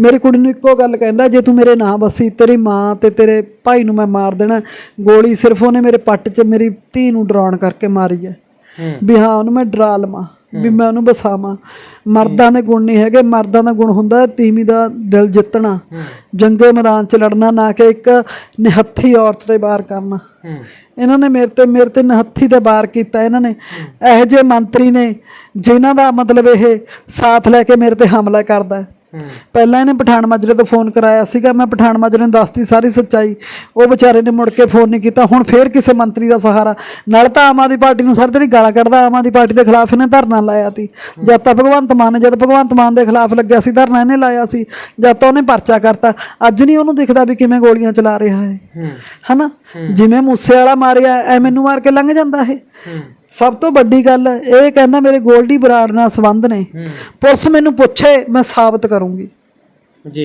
ਮੇਰੀ ਕੁੜੀ ਨੂੰ ਇੱਕੋ ਗੱਲ ਕਹਿੰਦਾ ਜੇ ਤੂੰ ਮੇਰੇ ਨਾਂ ਬਸੀ ਤੇਰੀ ਮਾਂ ਤੇ ਤੇਰੇ ਭਾਈ ਨੂੰ ਮੈਂ ਮਾਰ ਦੇਣਾ ਗੋਲੀ ਸਿਰਫ ਉਹਨੇ ਮੇਰੇ ਪੱਟ 'ਚ ਮੇਰੀ ਧੀ ਨੂੰ ਡਰਾਉਣ ਕਰਕੇ ਮਾਰੀ ਹੈ। ਵੀ ਹਾਂ ਉਹਨੂੰ ਮੈਂ ਡਰਾ ਲਵਾਂ ਵੀ ਮੈਂ ਉਹਨੂੰ ਬਸਾਵਾਂ। ਮਰਦਾਂ ਦੇ ਗੁਣ ਨਹੀਂ ਹੈਗੇ ਮਰਦਾਂ ਦਾ ਗੁਣ ਹੁੰਦਾ ਤੀਵੀਂ ਦਾ ਦਿਲ ਜਿੱਤਣਾ। ਜੰਗੇ ਮੈਦਾਨ 'ਚ ਲੜਨਾ ਨਾ ਕਿ ਇੱਕ ਨਿਹੱਥੀ ਔਰਤ ਤੇ ਵਾਰ ਕਰਨਾ। ਇਹਨਾਂ ਨੇ ਮੇਰੇ ਤੇ ਮੇਰੇ ਤੇ ਨਹੱਥੀ ਤੇ ਵਾਰ ਕੀਤਾ ਇਹਨਾਂ ਨੇ। ਇਹੋ ਜਿਹੇ ਮੰਤਰੀ ਨੇ ਜਿਨ੍ਹਾਂ ਦਾ ਮਤਲਬ ਇਹ ਸਾਥ ਲੈ ਕੇ ਮੇਰੇ ਤੇ ਹਮਲਾ ਕਰਦਾ। ਪਹਿਲਾਂ ਇਹਨੇ ਪਠਾਨ ਮਾਜਰੇ ਤੋਂ ਫੋਨ ਕਰਾਇਆ ਸੀਗਾ ਮੈਂ ਪਠਾਨ ਮਾਜਰੇ ਨੂੰ ਦੱਸਤੀ ਸਾਰੀ ਸੱਚਾਈ। ਉਹ ਵਿਚਾਰੇ ਨੇ ਮੁੜ ਕੇ ਫੋਨ ਨਹੀਂ ਕੀਤਾ ਹੁਣ ਫੇਰ ਕਿਸੇ ਮੰਤਰੀ ਦਾ ਸਹਾਰਾ। ਨਾਲ ਤਾਂ ਆਮ ਆਦਮੀ ਪਾਰਟੀ ਨੂੰ ਸਾਰੇ ਦਿਨ ਗਾਲਾਂ ਕੱਢਦਾ ਆਮ ਆਦਮੀ ਪਾਰਟੀ ਦੇ ਖਿਲਾਫ ਇਹਨੇ ਧਰਨਾ ਲਾਇਆ ਸੀ। ਜਦ ਤਾਂ ਭਗਵੰਤ ਮਾਨ ਜਦ ਭਗਵੰਤ ਮਾਨ ਦੇ ਖਿਲਾਫ ਲੱਗਿਆ ਸੀ ਧਰਨਾ ਇਹਨੇ ਲਾਇਆ ਸੀ। ਜਦ ਤਾਂ ਉਹਨੇ ਪਰਚਾ ਕਰਤਾ। ਅੱਜ ਨਹੀਂ ਉਹਨੂੰ ਦਿਖਦਾ ਵੀ ਕਿਵੇਂ ਗੋਲੀਆਂ ਚਲਾ ਰਿਹਾ ਹੈ ਹੂੰ। ਹਨਾ? ਜਿਵੇਂ ਮੂਸੇ ਵਾਲਾ ਮਾਰਿਆ ਐ ਮੈਨੂੰ ਮਾਰ ਕੇ ਲੰਘ ਜਾਂਦਾ ਇਹ। ਹੂੰ। ਸਭ ਤੋਂ ਵੱਡੀ ਗੱਲ ਇਹ ਕਹਿੰਦਾ ਮੇਰੇ ਗੋਲਡੀ ਬਰਾੜ ਨਾਲ ਸੰਬੰਧ ਨੇ। ਪੁਲਿਸ ਮੈਨੂੰ ਪੁੱਛੇ ਮੈਂ ਸਾਬਤ ਕਰੂੰਗੀ। ਜੀ।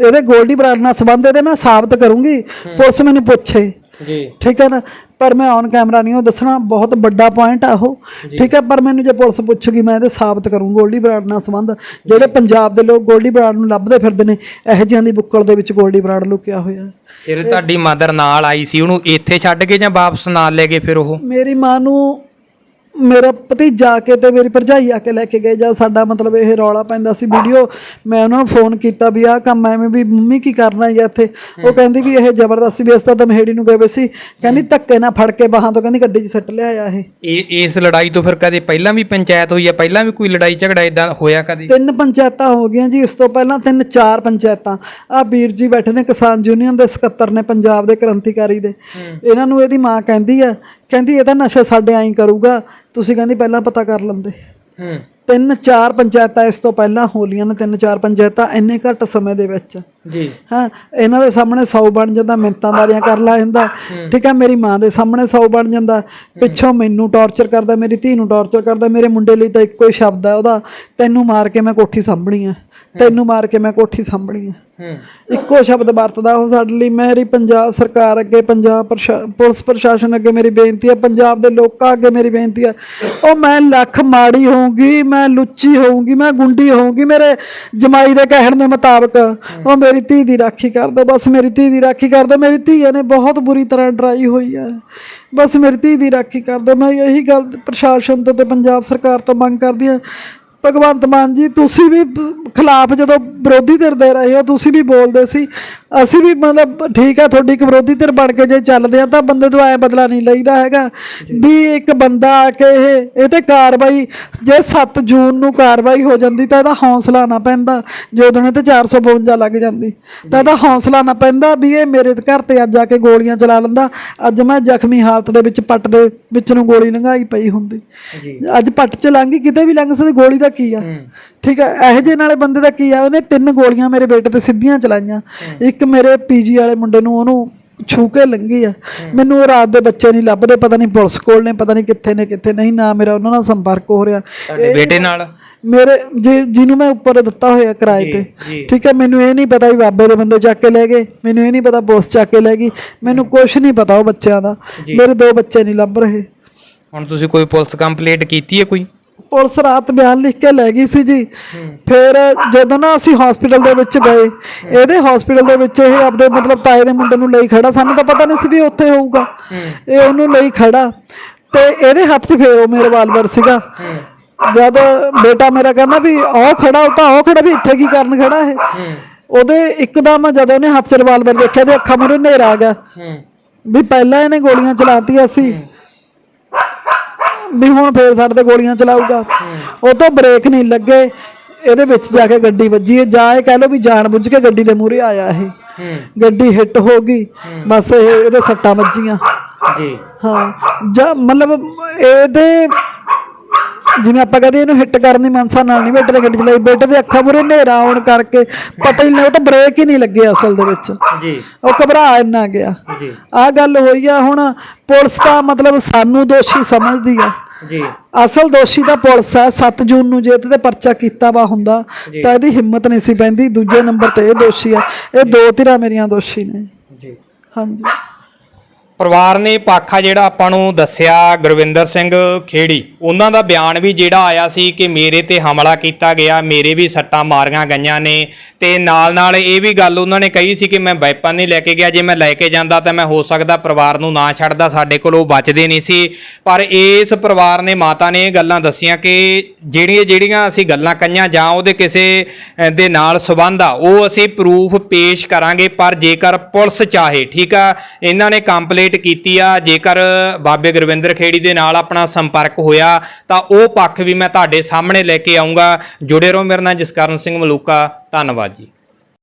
ਇਹਦੇ ਗੋਲਡੀ ਬਰਾੜ ਨਾਲ ਸੰਬੰਧ ਇਹਦੇ ਮੈਂ ਸਾਬਤ ਕਰੂੰਗੀ ਪੁਲਿਸ ਮੈਨੂੰ ਪੁੱਛੇ। ਜੀ। ਠੀਕ ਹੈ ਨਾ? ਪਰ ਮੈਂ ਔਨ ਕੈਮਰਾ ਨਹੀਂ ਉਹ ਦੱਸਣਾ ਬਹੁਤ ਵੱਡਾ ਪੁਆਇੰਟ ਆ ਉਹ। ਠੀਕ ਹੈ ਪਰ ਮੈਨੂੰ ਜੇ ਪੁਲਿਸ ਪੁੱਛੂਗੀ ਮੈਂ ਇਹਦੇ ਸਾਬਤ ਕਰੂੰ ਗੋਲਡੀ ਬਰਾੜ ਨਾਲ ਸੰਬੰਧ। ਜਿਹੜੇ ਪੰਜਾਬ ਦੇ ਲੋਕ ਗੋਲਡੀ ਬਰਾੜ ਨੂੰ ਲੱਭਦੇ ਫਿਰਦੇ ਨੇ ਇਹੋ ਜਿਹਿਆਂ ਦੀ ਬੁੱਕਲ ਦੇ ਵਿੱਚ ਗੋਲਡੀ ਬਰਾੜ ਲੁਕਿਆ ਹੋਇਆ ਹੈ। ਫਿਰ ਤੁਹਾਡੀ ਮਦਰ ਨਾਲ ਆਈ ਸੀ ਉਹਨੂੰ ਇੱਥੇ ਛੱਡ ਕੇ ਜਾਂ ਵਾਪਸ ਨਾਲ ਲੈ ਗਏ ਫਿਰ ਉਹ? ਮੇਰੀ ਮਾਂ ਨੂੰ ਮੇਰਾ ਭਤੀਜਾ ਆ ਕੇ ਤੇ ਮੇਰੀ ਭਰਜਾਈ ਆ ਕੇ ਲੈ ਕੇ ਗਏ ਜਦ ਸਾਡਾ ਮਤਲਬ ਇਹ ਰੌਲਾ ਪੈਂਦਾ ਸੀ ਵੀਡੀਓ ਮੈਂ ਉਹਨਾਂ ਨੂੰ ਫੋਨ ਕੀਤਾ ਵੀ ਆਹ ਕੰਮ ਐਵੇਂ ਵੀ ਮੰਮੀ ਕੀ ਕਰਨਾ ਹੈ ਇੱਥੇ? ਉਹ ਕਹਿੰਦੀ ਵੀ ਇਹ ਜ਼ਬਰਦਸਤੀ ਵੀ ਇਸ ਤਾਂ ਦਮਹੇੜੀ ਨੂੰ ਗਏ ਵੇ ਸੀ। ਕਹਿੰਦੀ ਧੱਕੇ ਨਾਲ ਫੜ ਕੇ ਬਾਹਾਂ ਤੋਂ ਕਹਿੰਦੀ ਗੱਡੀ 'ਚ ਸੱਟ ਲਿਆਇਆ ਇਹ। ਇਹ ਇਸ ਲੜਾਈ ਤੋਂ ਫਿਰ ਕਦੇ ਪਹਿਲਾਂ ਵੀ ਪੰਚਾਇਤ ਹੋਈ ਹੈ ਪਹਿਲਾਂ ਵੀ ਕੋਈ ਲੜਾਈ ਝਗੜਾ ਇਦਾਂ ਹੋਇਆ ਕਦੇ? ਤਿੰਨ ਪੰਚਾਇਤਾਂ ਹੋ ਗਈਆਂ ਜੀ ਇਸ ਤੋਂ ਪਹਿਲਾਂ ਤਿੰਨ ਚਾਰ ਪੰਚਾਇਤਾਂ। ਆ ਵੀਰ ਜੀ ਬੈਠੇ ਨੇ ਕਿਸਾਨ ਯੂਨੀਅਨ ਦੇ ਸਕੱਤਰ ਨੇ ਪੰਜਾਬ ਦੇ ਕ੍ਰਾਂਤੀਕਾਰੀ ਦੇ। ਇਹਨਾਂ ਨੂੰ ਇਹਦੀ ਮਾਂ ਕਹਿੰਦੀ ਆ ਕਹਿੰਦੀ ਇਹ ਤਾਂ ਨਸ਼ਾ ਸਾਡੇ ਆਈ ਕਰੂਗਾ। ਤੁਸੀਂ ਕਹਿੰਦੀ ਪਹਿਲਾਂ ਪਤਾ ਕਰ ਲੈਂਦੇ। ਹੂੰ। ਤਿੰਨ ਚਾਰ ਪੰਚਾਇਤਾਂ ਇਸ ਤੋਂ ਪਹਿਲਾਂ ਹੋਲੀਆਂ ਨੇ ਤਿੰਨ ਚਾਰ ਪੰਚਾਇਤਾਂ ਇੰਨੇ ਘੱਟ ਸਮੇਂ ਦੇ ਵਿੱਚ। ਜੀ। ਹਾਂ ਇਹਨਾਂ ਦੇ ਸਾਹਮਣੇ 100 ਬਣ ਜਾਂਦਾ ਮਿੰਤਾਂਦਾਰੀਆਂ ਕਰ ਲਾ ਜਾਂਦਾ। ਠੀਕ ਹੈ ਮੇਰੀ ਮਾਂ ਦੇ ਸਾਹਮਣੇ 100 ਬਣ ਜਾਂਦਾ। ਪਿੱਛੋਂ ਮੈਨੂੰ ਟੌਰਚਰ ਕਰਦਾ ਮੇਰੀ ਧੀ ਨੂੰ ਟੌਰਚਰ ਕਰਦਾ ਮੇਰੇ ਮੁੰਡੇ ਲਈ ਤਾਂ ਇੱਕੋ ਹੀ ਸ਼ਬਦ ਹੈ ਉਹਦਾ। ਤੈਨੂੰ ਮਾਰ ਕੇ ਮੈਂ ਕੋਠੀ ਸਾਂਭਣੀ ਆ ਤੈਨੂੰ ਮਾਰ ਕੇ ਮੈਂ ਕੋਠੀ ਸਾਂਭਣੀ ਆ ਇੱਕੋ ਸ਼ਬਦ ਵਰਤਦਾ ਉਹ ਸਾਡੇ ਲਈ। ਮੇਰੀ ਪੰਜਾਬ ਸਰਕਾਰ ਅੱਗੇ ਪੰਜਾਬ ਪੁਲਿਸ ਪ੍ਰਸ਼ਾਸਨ ਅੱਗੇ ਮੇਰੀ ਬੇਨਤੀ ਹੈ। ਪੰਜਾਬ ਦੇ ਲੋਕਾਂ ਅੱਗੇ ਮੇਰੀ ਬੇਨਤੀ ਹੈ। ਉਹ ਮੈਂ ਲੱਖ ਮਾੜੀ ਹੋਊਂਗੀ ਮੈਂ ਲੁੱਚੀ ਹੋਊਂਗੀ ਮੈਂ ਗੁੰਡੀ ਹੋਊਂਗੀ ਮੇਰੇ ਜਮਾਈ ਦੇ ਕਹਿਣ ਦੇ ਮੁਤਾਬਕ। ਉਹ ਮੇਰੀ ਧੀ ਦੀ ਰਾਖੀ ਕਰ ਦਿਓ ਬਸ ਮੇਰੀ ਧੀ ਦੀ ਰਾਖੀ ਕਰ ਦਿਓ ਮੇਰੀ ਧੀ ਨੇ ਬਹੁਤ ਬੁਰੀ ਤਰ੍ਹਾਂ ਡਰਾਈ ਹੋਈ ਹੈ। ਬਸ ਮੇਰੀ ਧੀ ਦੀ ਰਾਖੀ ਕਰ ਦਿਓ ਮੈਂ ਇਹੀ ਗੱਲ ਪ੍ਰਸ਼ਾਸਨ ਤੋਂ ਤੇ ਪੰਜਾਬ ਸਰਕਾਰ ਤੋਂ ਮੰਗ ਕਰਦੀ ਹਾਂ ਭਗਵੰਤ ਮਾਨ ਜੀ ਤੁਸੀਂ ਵੀ ਖਿਲਾਫ ਜਦੋਂ ਵਿਰੋਧੀ ਧਿਰ ਦੇ ਰਹੇ ਹੋ ਤੁਸੀਂ ਵੀ ਬੋਲਦੇ ਸੀ। ਅਸੀਂ ਵੀ ਮਤਲਬ ਠੀਕ ਹੈ ਤੁਹਾਡੀ ਇੱਕ ਵਿਰੋਧੀ ਧਿਰ ਬਣ ਕੇ ਜੇ ਚੱਲਦੇ ਆ ਤਾਂ ਬੰਦੇ ਤੋਂ ਐ ਬਦਲਾ ਨਹੀਂ ਲਈਦਾ ਹੈਗਾ। ਵੀ ਇੱਕ ਬੰਦਾ ਆ ਕੇ ਇਹ ਇਹ ਤੇ ਕਾਰਵਾਈ ਜੇ 7 ਜੂਨ ਨੂੰ ਕਾਰਵਾਈ ਹੋ ਜਾਂਦੀ ਤਾਂ ਇਹਦਾ ਹੌਸਲਾ ਨਾ ਪੈਂਦਾ। ਜਦੋਂ ਇਹ ਤੇ 452 ਲੱਗ ਜਾਂਦੀ ਤਾਂ ਇਹਦਾ ਹੌਸਲਾ ਨਾ ਪੈਂਦਾ ਵੀ ਇਹ ਮੇਰੇ ਘਰ ਤੇ ਅੱਜ ਆ ਕੇ ਗੋਲੀਆਂ ਚਲਾ ਲੈਂਦਾ। ਅੱਜ ਮੈਂ ਜ਼ਖਮੀ ਹਾਲਤ ਦੇ ਵਿੱਚ ਪੱਟ ਦੇ ਵਿੱਚ ਨੂੰ ਗੋਲੀ ਲੰਘਾਈ ਪਈ ਹੁੰਦੀ। ਜੀ। ਅੱਜ ਪੱਟ ਚ ਲੰਘ ਕਿਤੇ ਵੀ ਲੰਘ ਸਕਦੀ ਗੋਲੀ ਦਾ ਕੀ ਆ? ਠੀਕ ਹੈ ਇਹੋ ਜਿਹੇ ਨਾਲੇ ਬੰਦੇ ਦਾ ਕੀ ਆ? ਉਹਨੇ ਤਿੰਨ ਗੋਲੀਆਂ ਮੇਰੇ ਬੇਟੇ ਤੇ ਸਿੱਧੀਆਂ ਚਲਾਈਆਂ। ਇੱਕ ਮੇਰੇ ਪੀਜੀ ਵਾਲੇ ਮੁੰਡੇ ਨੂੰ ਉਹਨੂੰ ਛੂ ਕੇ ਲੰਗੀ ਆ। ਮੈਨੂੰ ਉਹ ਰਾਤ ਦੇ ਬੱਚੇ ਨਹੀਂ ਲੱਭਦੇ ਪਤਾ ਨਹੀਂ ਪੁਲਿਸ ਕੋਲ ਨੇ ਪਤਾ ਨਹੀਂ ਕਿੱਥੇ ਨੇ ਕਿੱਥੇ ਨਹੀਂ ਨਾ ਮੇਰਾ ਉਹਨਾਂ ਨਾਲ ਸੰਪਰਕ ਹੋ ਰਿਹਾ। ਤੁਹਾਡੇ ਬੇਟੇ ਨਾਲ? ਮੇਰੇ ਜੀ- ਜਿਹਨੂੰ ਮੈਂ ਉੱਪਰ ਦਿੱਤਾ ਹੋਇਆ ਕਿਰਾਏ ਤੇ। ਠੀਕ ਹੈ ਮੈਨੂੰ ਇਹ ਨਹੀਂ ਪਤਾ ਵੀ ਬਾਬੇ ਦੇ ਬੰਦੇ ਚੱਕ ਕੇ ਲੈ ਗਏ ਮੈਨੂੰ ਇਹ ਨਹੀਂ ਪਤਾ ਪੁਲਿਸ ਚੱਕ ਕੇ ਲੈ ਗਈ ਮੈਨੂੰ ਕੁਝ ਨਹੀਂ ਪਤਾ ਉਹ ਬੱਚਿਆਂ ਦਾ। ਮੇਰੇ ਦੋ ਬੱਚੇ ਨਹੀਂ ਲੱਭ ਰਹੇ। ਹੁਣ ਤੁਸੀਂ ਕੋਈ ਪੁਲਿਸ ਕੰਪਲੇਂਟ ਕੀਤੀ ਹੈ ਕੋਈ? ਪੁਲਿਸ ਰਾਤ ਬਿਆਨ ਲਿਖ ਕੇ ਲੈ ਗਈ ਸੀ ਜੀ। ਫਿਰ ਜਦੋਂ ਨਾ ਅਸੀਂ ਹਸਪੀਟਲ ਦੇ ਵਿੱਚ ਗਏ, ਇਹਦੇ ਹਸਪੀਟਲ ਦੇ ਵਿੱਚ ਇਹ ਆਪਦੇ ਮਤਲਬ ਤਾਏ ਦੇ ਮੁੰਡੇ ਨੂੰ ਲਈ ਖੜਾ, ਸਾਨੂੰ ਤਾਂ ਪਤਾ ਨਹੀਂ ਸੀ ਵੀ ਉੱਥੇ ਹੋਊਗਾ। ਇਹ ਉਹਨੂੰ ਲਈ ਖੜਾ ਤੇ ਇਹਦੇ ਹੱਥ 'ਚ ਫੇਰ ਉਹ ਮੇਰੇ ਵਾਲਵਰ ਸੀਗਾ। ਜਦ ਬੇਟਾ ਮੇਰਾ ਕਹਿੰਦਾ ਵੀ ਉਹ ਖੜਾ, ਉਹ ਤਾਂ ਉਹ ਖੜਾ ਵੀ ਇੱਥੇ ਕੀ ਕਰਨ ਖੜਾ ਇਹ? ਉਹਦੇ ਇੱਕਦਮ ਜਦ ਉਹਨੇ ਹੱਥ 'ਚ ਰਿਵਾਲਵਰ ਦੇਖਿਆ ਤੇ ਅੱਖਾਂ ਮੂਹਰੇ ਹਨੇਰਾ ਆ ਗਿਆ। ਵੀ ਪਹਿਲਾਂ ਇਹਨੇ ਗੋਲੀਆਂ ਚਲਾਤੀਆਂ ਸੀ। ਵੀ ਹੁਣ ਫੇਰ ਸਾਡੇ ਤੇ ਗੋਲੀਆਂ ਚਲਾਊਗਾ। ਉਹ ਤੋਂ ਬ੍ਰੇਕ ਨਹੀਂ ਲੱਗੇ ਇਹਦੇ ਵਿੱਚ ਜਾ ਕੇ ਗੱਡੀ ਵੱਜੀ। ਜਾਂ ਇਹ ਕਹਿ ਲਓ ਵੀ ਜਾਣ ਬੁੱਝ ਕੇ ਗੱਡੀ ਦੇ ਮੂਹਰੇ ਆਇਆ ਇਹ। ਗੱਡੀ ਹਿੱਟ ਹੋ ਗਈ ਬਸ ਇਹ ਇਹਦੇ ਸੱਟਾਂ ਵੱਜੀਆਂ। ਜੀ। ਹਾਂ ਜਾਂ ਮਤਲਬ ਇਹਦੇ ਜਿਵੇਂ ਆਪਾਂ ਕਹਦੇ ਇਹਨੂੰ ਹਿੱਟ ਕਰਨ ਦੀ ਮਨਸਾ ਨਾਲ ਨਹੀਂ ਬੇਟੇ ਨੇ ਗੱਡੀ ਚਲਾਈ। ਬੇਟੇ ਦੇ ਅੱਖਾਂ ਮੁਰੇ ਹਨੇਰਾ ਆਉਣ ਕਰਕੇ ਪਤਾ ਹੀ ਨਹੀਂ ਉਹ ਤਾਂ ਬ੍ਰੇਕ ਹੀ ਨਹੀਂ ਲੱਗੇ ਅਸਲ ਦੇ ਵਿੱਚ। ਜੀ। ਉਹ ਘਬਰਾ ਇੰਨਾ ਗਿਆ। ਜੀ। ਆ ਗੱਲ ਹੋਈ ਆ ਹੁਣ ਪੁਲਿਸ ਤਾਂ ਮਤਲਬ ਸਾਨੂੰ ਦੋਸ਼ੀ ਸਮਝਦੀ ਆ। ਜੀ। ਅਸਲ ਦੋਸ਼ੀ ਤਾਂ ਪੁਲਿਸ ਆ 7 ਜੂਨ ਨੂੰ ਜੇ ਤੇ ਪਰਚਾ ਕੀਤਾ ਵਾ ਹੁੰਦਾ ਤਾਂ ਇਹਦੀ ਹਿੰਮਤ ਨਹੀਂ ਸੀ ਪੈਂਦੀ। ਦੂਜੇ ਨੰਬਰ ਤੇ ਇਹ ਦੋਸ਼ੀ ਆ। ਇਹ ਦੋ ਧਿਰਾਂ ਮੇਰੀਆਂ ਦੋਸ਼ੀ ਨੇ। ਜੀ। ਹਾਂਜੀ। ਪਰਿਵਾਰ ਨੇ ਪਾਖਾ ਜਿਹੜਾ ਆਪਾਂ ਨੂੰ ਦੱਸਿਆ, ਗੁਰਵਿੰਦਰ ਸਿੰਘ ਖੇੜੀ, ਉਹਨਾਂ ਦਾ ਬਿਆਨ ਵੀ ਜਿਹੜਾ ਆਇਆ ਸੀ ਕਿ ਮੇਰੇ ਤੇ ਹਮਲਾ ਕੀਤਾ ਗਿਆ, ਮੇਰੇ ਵੀ ਸੱਟਾਂ ਮਾਰੀਆਂ ਗਈਆਂ ਨੇ ਤੇ ਨਾਲ ਨਾਲ ਇਹ ਵੀ ਗੱਲ ਉਹਨਾਂ ਨੇ ਕਹੀ ਸੀ ਕਿ ਮੈਂ ਵੈਪਨ ਨਹੀਂ ਲੈ ਕੇ ਗਿਆ, ਜੇ ਮੈਂ ਲੈ ਕੇ ਜਾਂਦਾ ਤਾਂ ਮੈਂ ਹੋ ਸਕਦਾ ਪਰਿਵਾਰ ਨੂੰ ਨਾ ਛੱਡਦਾ, ਸਾਡੇ ਕੋਲ ਉਹ ਬਚਦੇ ਨਹੀਂ ਸੀ। ਪਰ ਇਸ ਪਰਿਵਾਰ ਨੇ ਮਾਤਾ ਨੇ ਇਹ ਗੱਲਾਂ ਦੱਸੀਆਂ ਕਿ ਜਿਹੜੀਆਂ ਜਿਹੜੀਆਂ ਅਸੀਂ ਗੱਲਾਂ ਕਈਆਂ ਜਾਂ ਉਹਦੇ ਕਿਸੇ ਦੇ ਨਾਲ ਸਬੰਧ ਆ, ਉਹ ਅਸੀਂ ਪ੍ਰੂਫ ਪੇਸ਼ ਕਰਾਂਗੇ, ਪਰ ਜੇਕਰ ਪੁਲਿਸ ਚਾਹੇ, ਠੀਕ ਆ, ਇਹਨਾਂ ਨੇ ਕੰਪਲੀਟ ਕੀਤੀ ਆ, ਜੇਕਰ ਬਾਬੇ ਗੁਰਵਿੰਦਰ ਖੇੜੀ ਦੇ ਨਾਲ ਆਪਣਾ ਸੰਪਰਕ ਹੋਇਆ, ਤਾਂ ਉਹ ਪੱਖ ਵੀ ਮੈਂ ਤੁਹਾਡੇ ਸਾਹਮਣੇ ਲੈ ਕੇ ਆਉਂਗਾ ਜੁੜੇ ਰਹੋ ਮੇਰੇ ਨਾਲ ਜਸਕਰਨ ਸਿੰਘ ਮਲੂਕਾ, ਧੰਨਵਾਦ ਜੀ।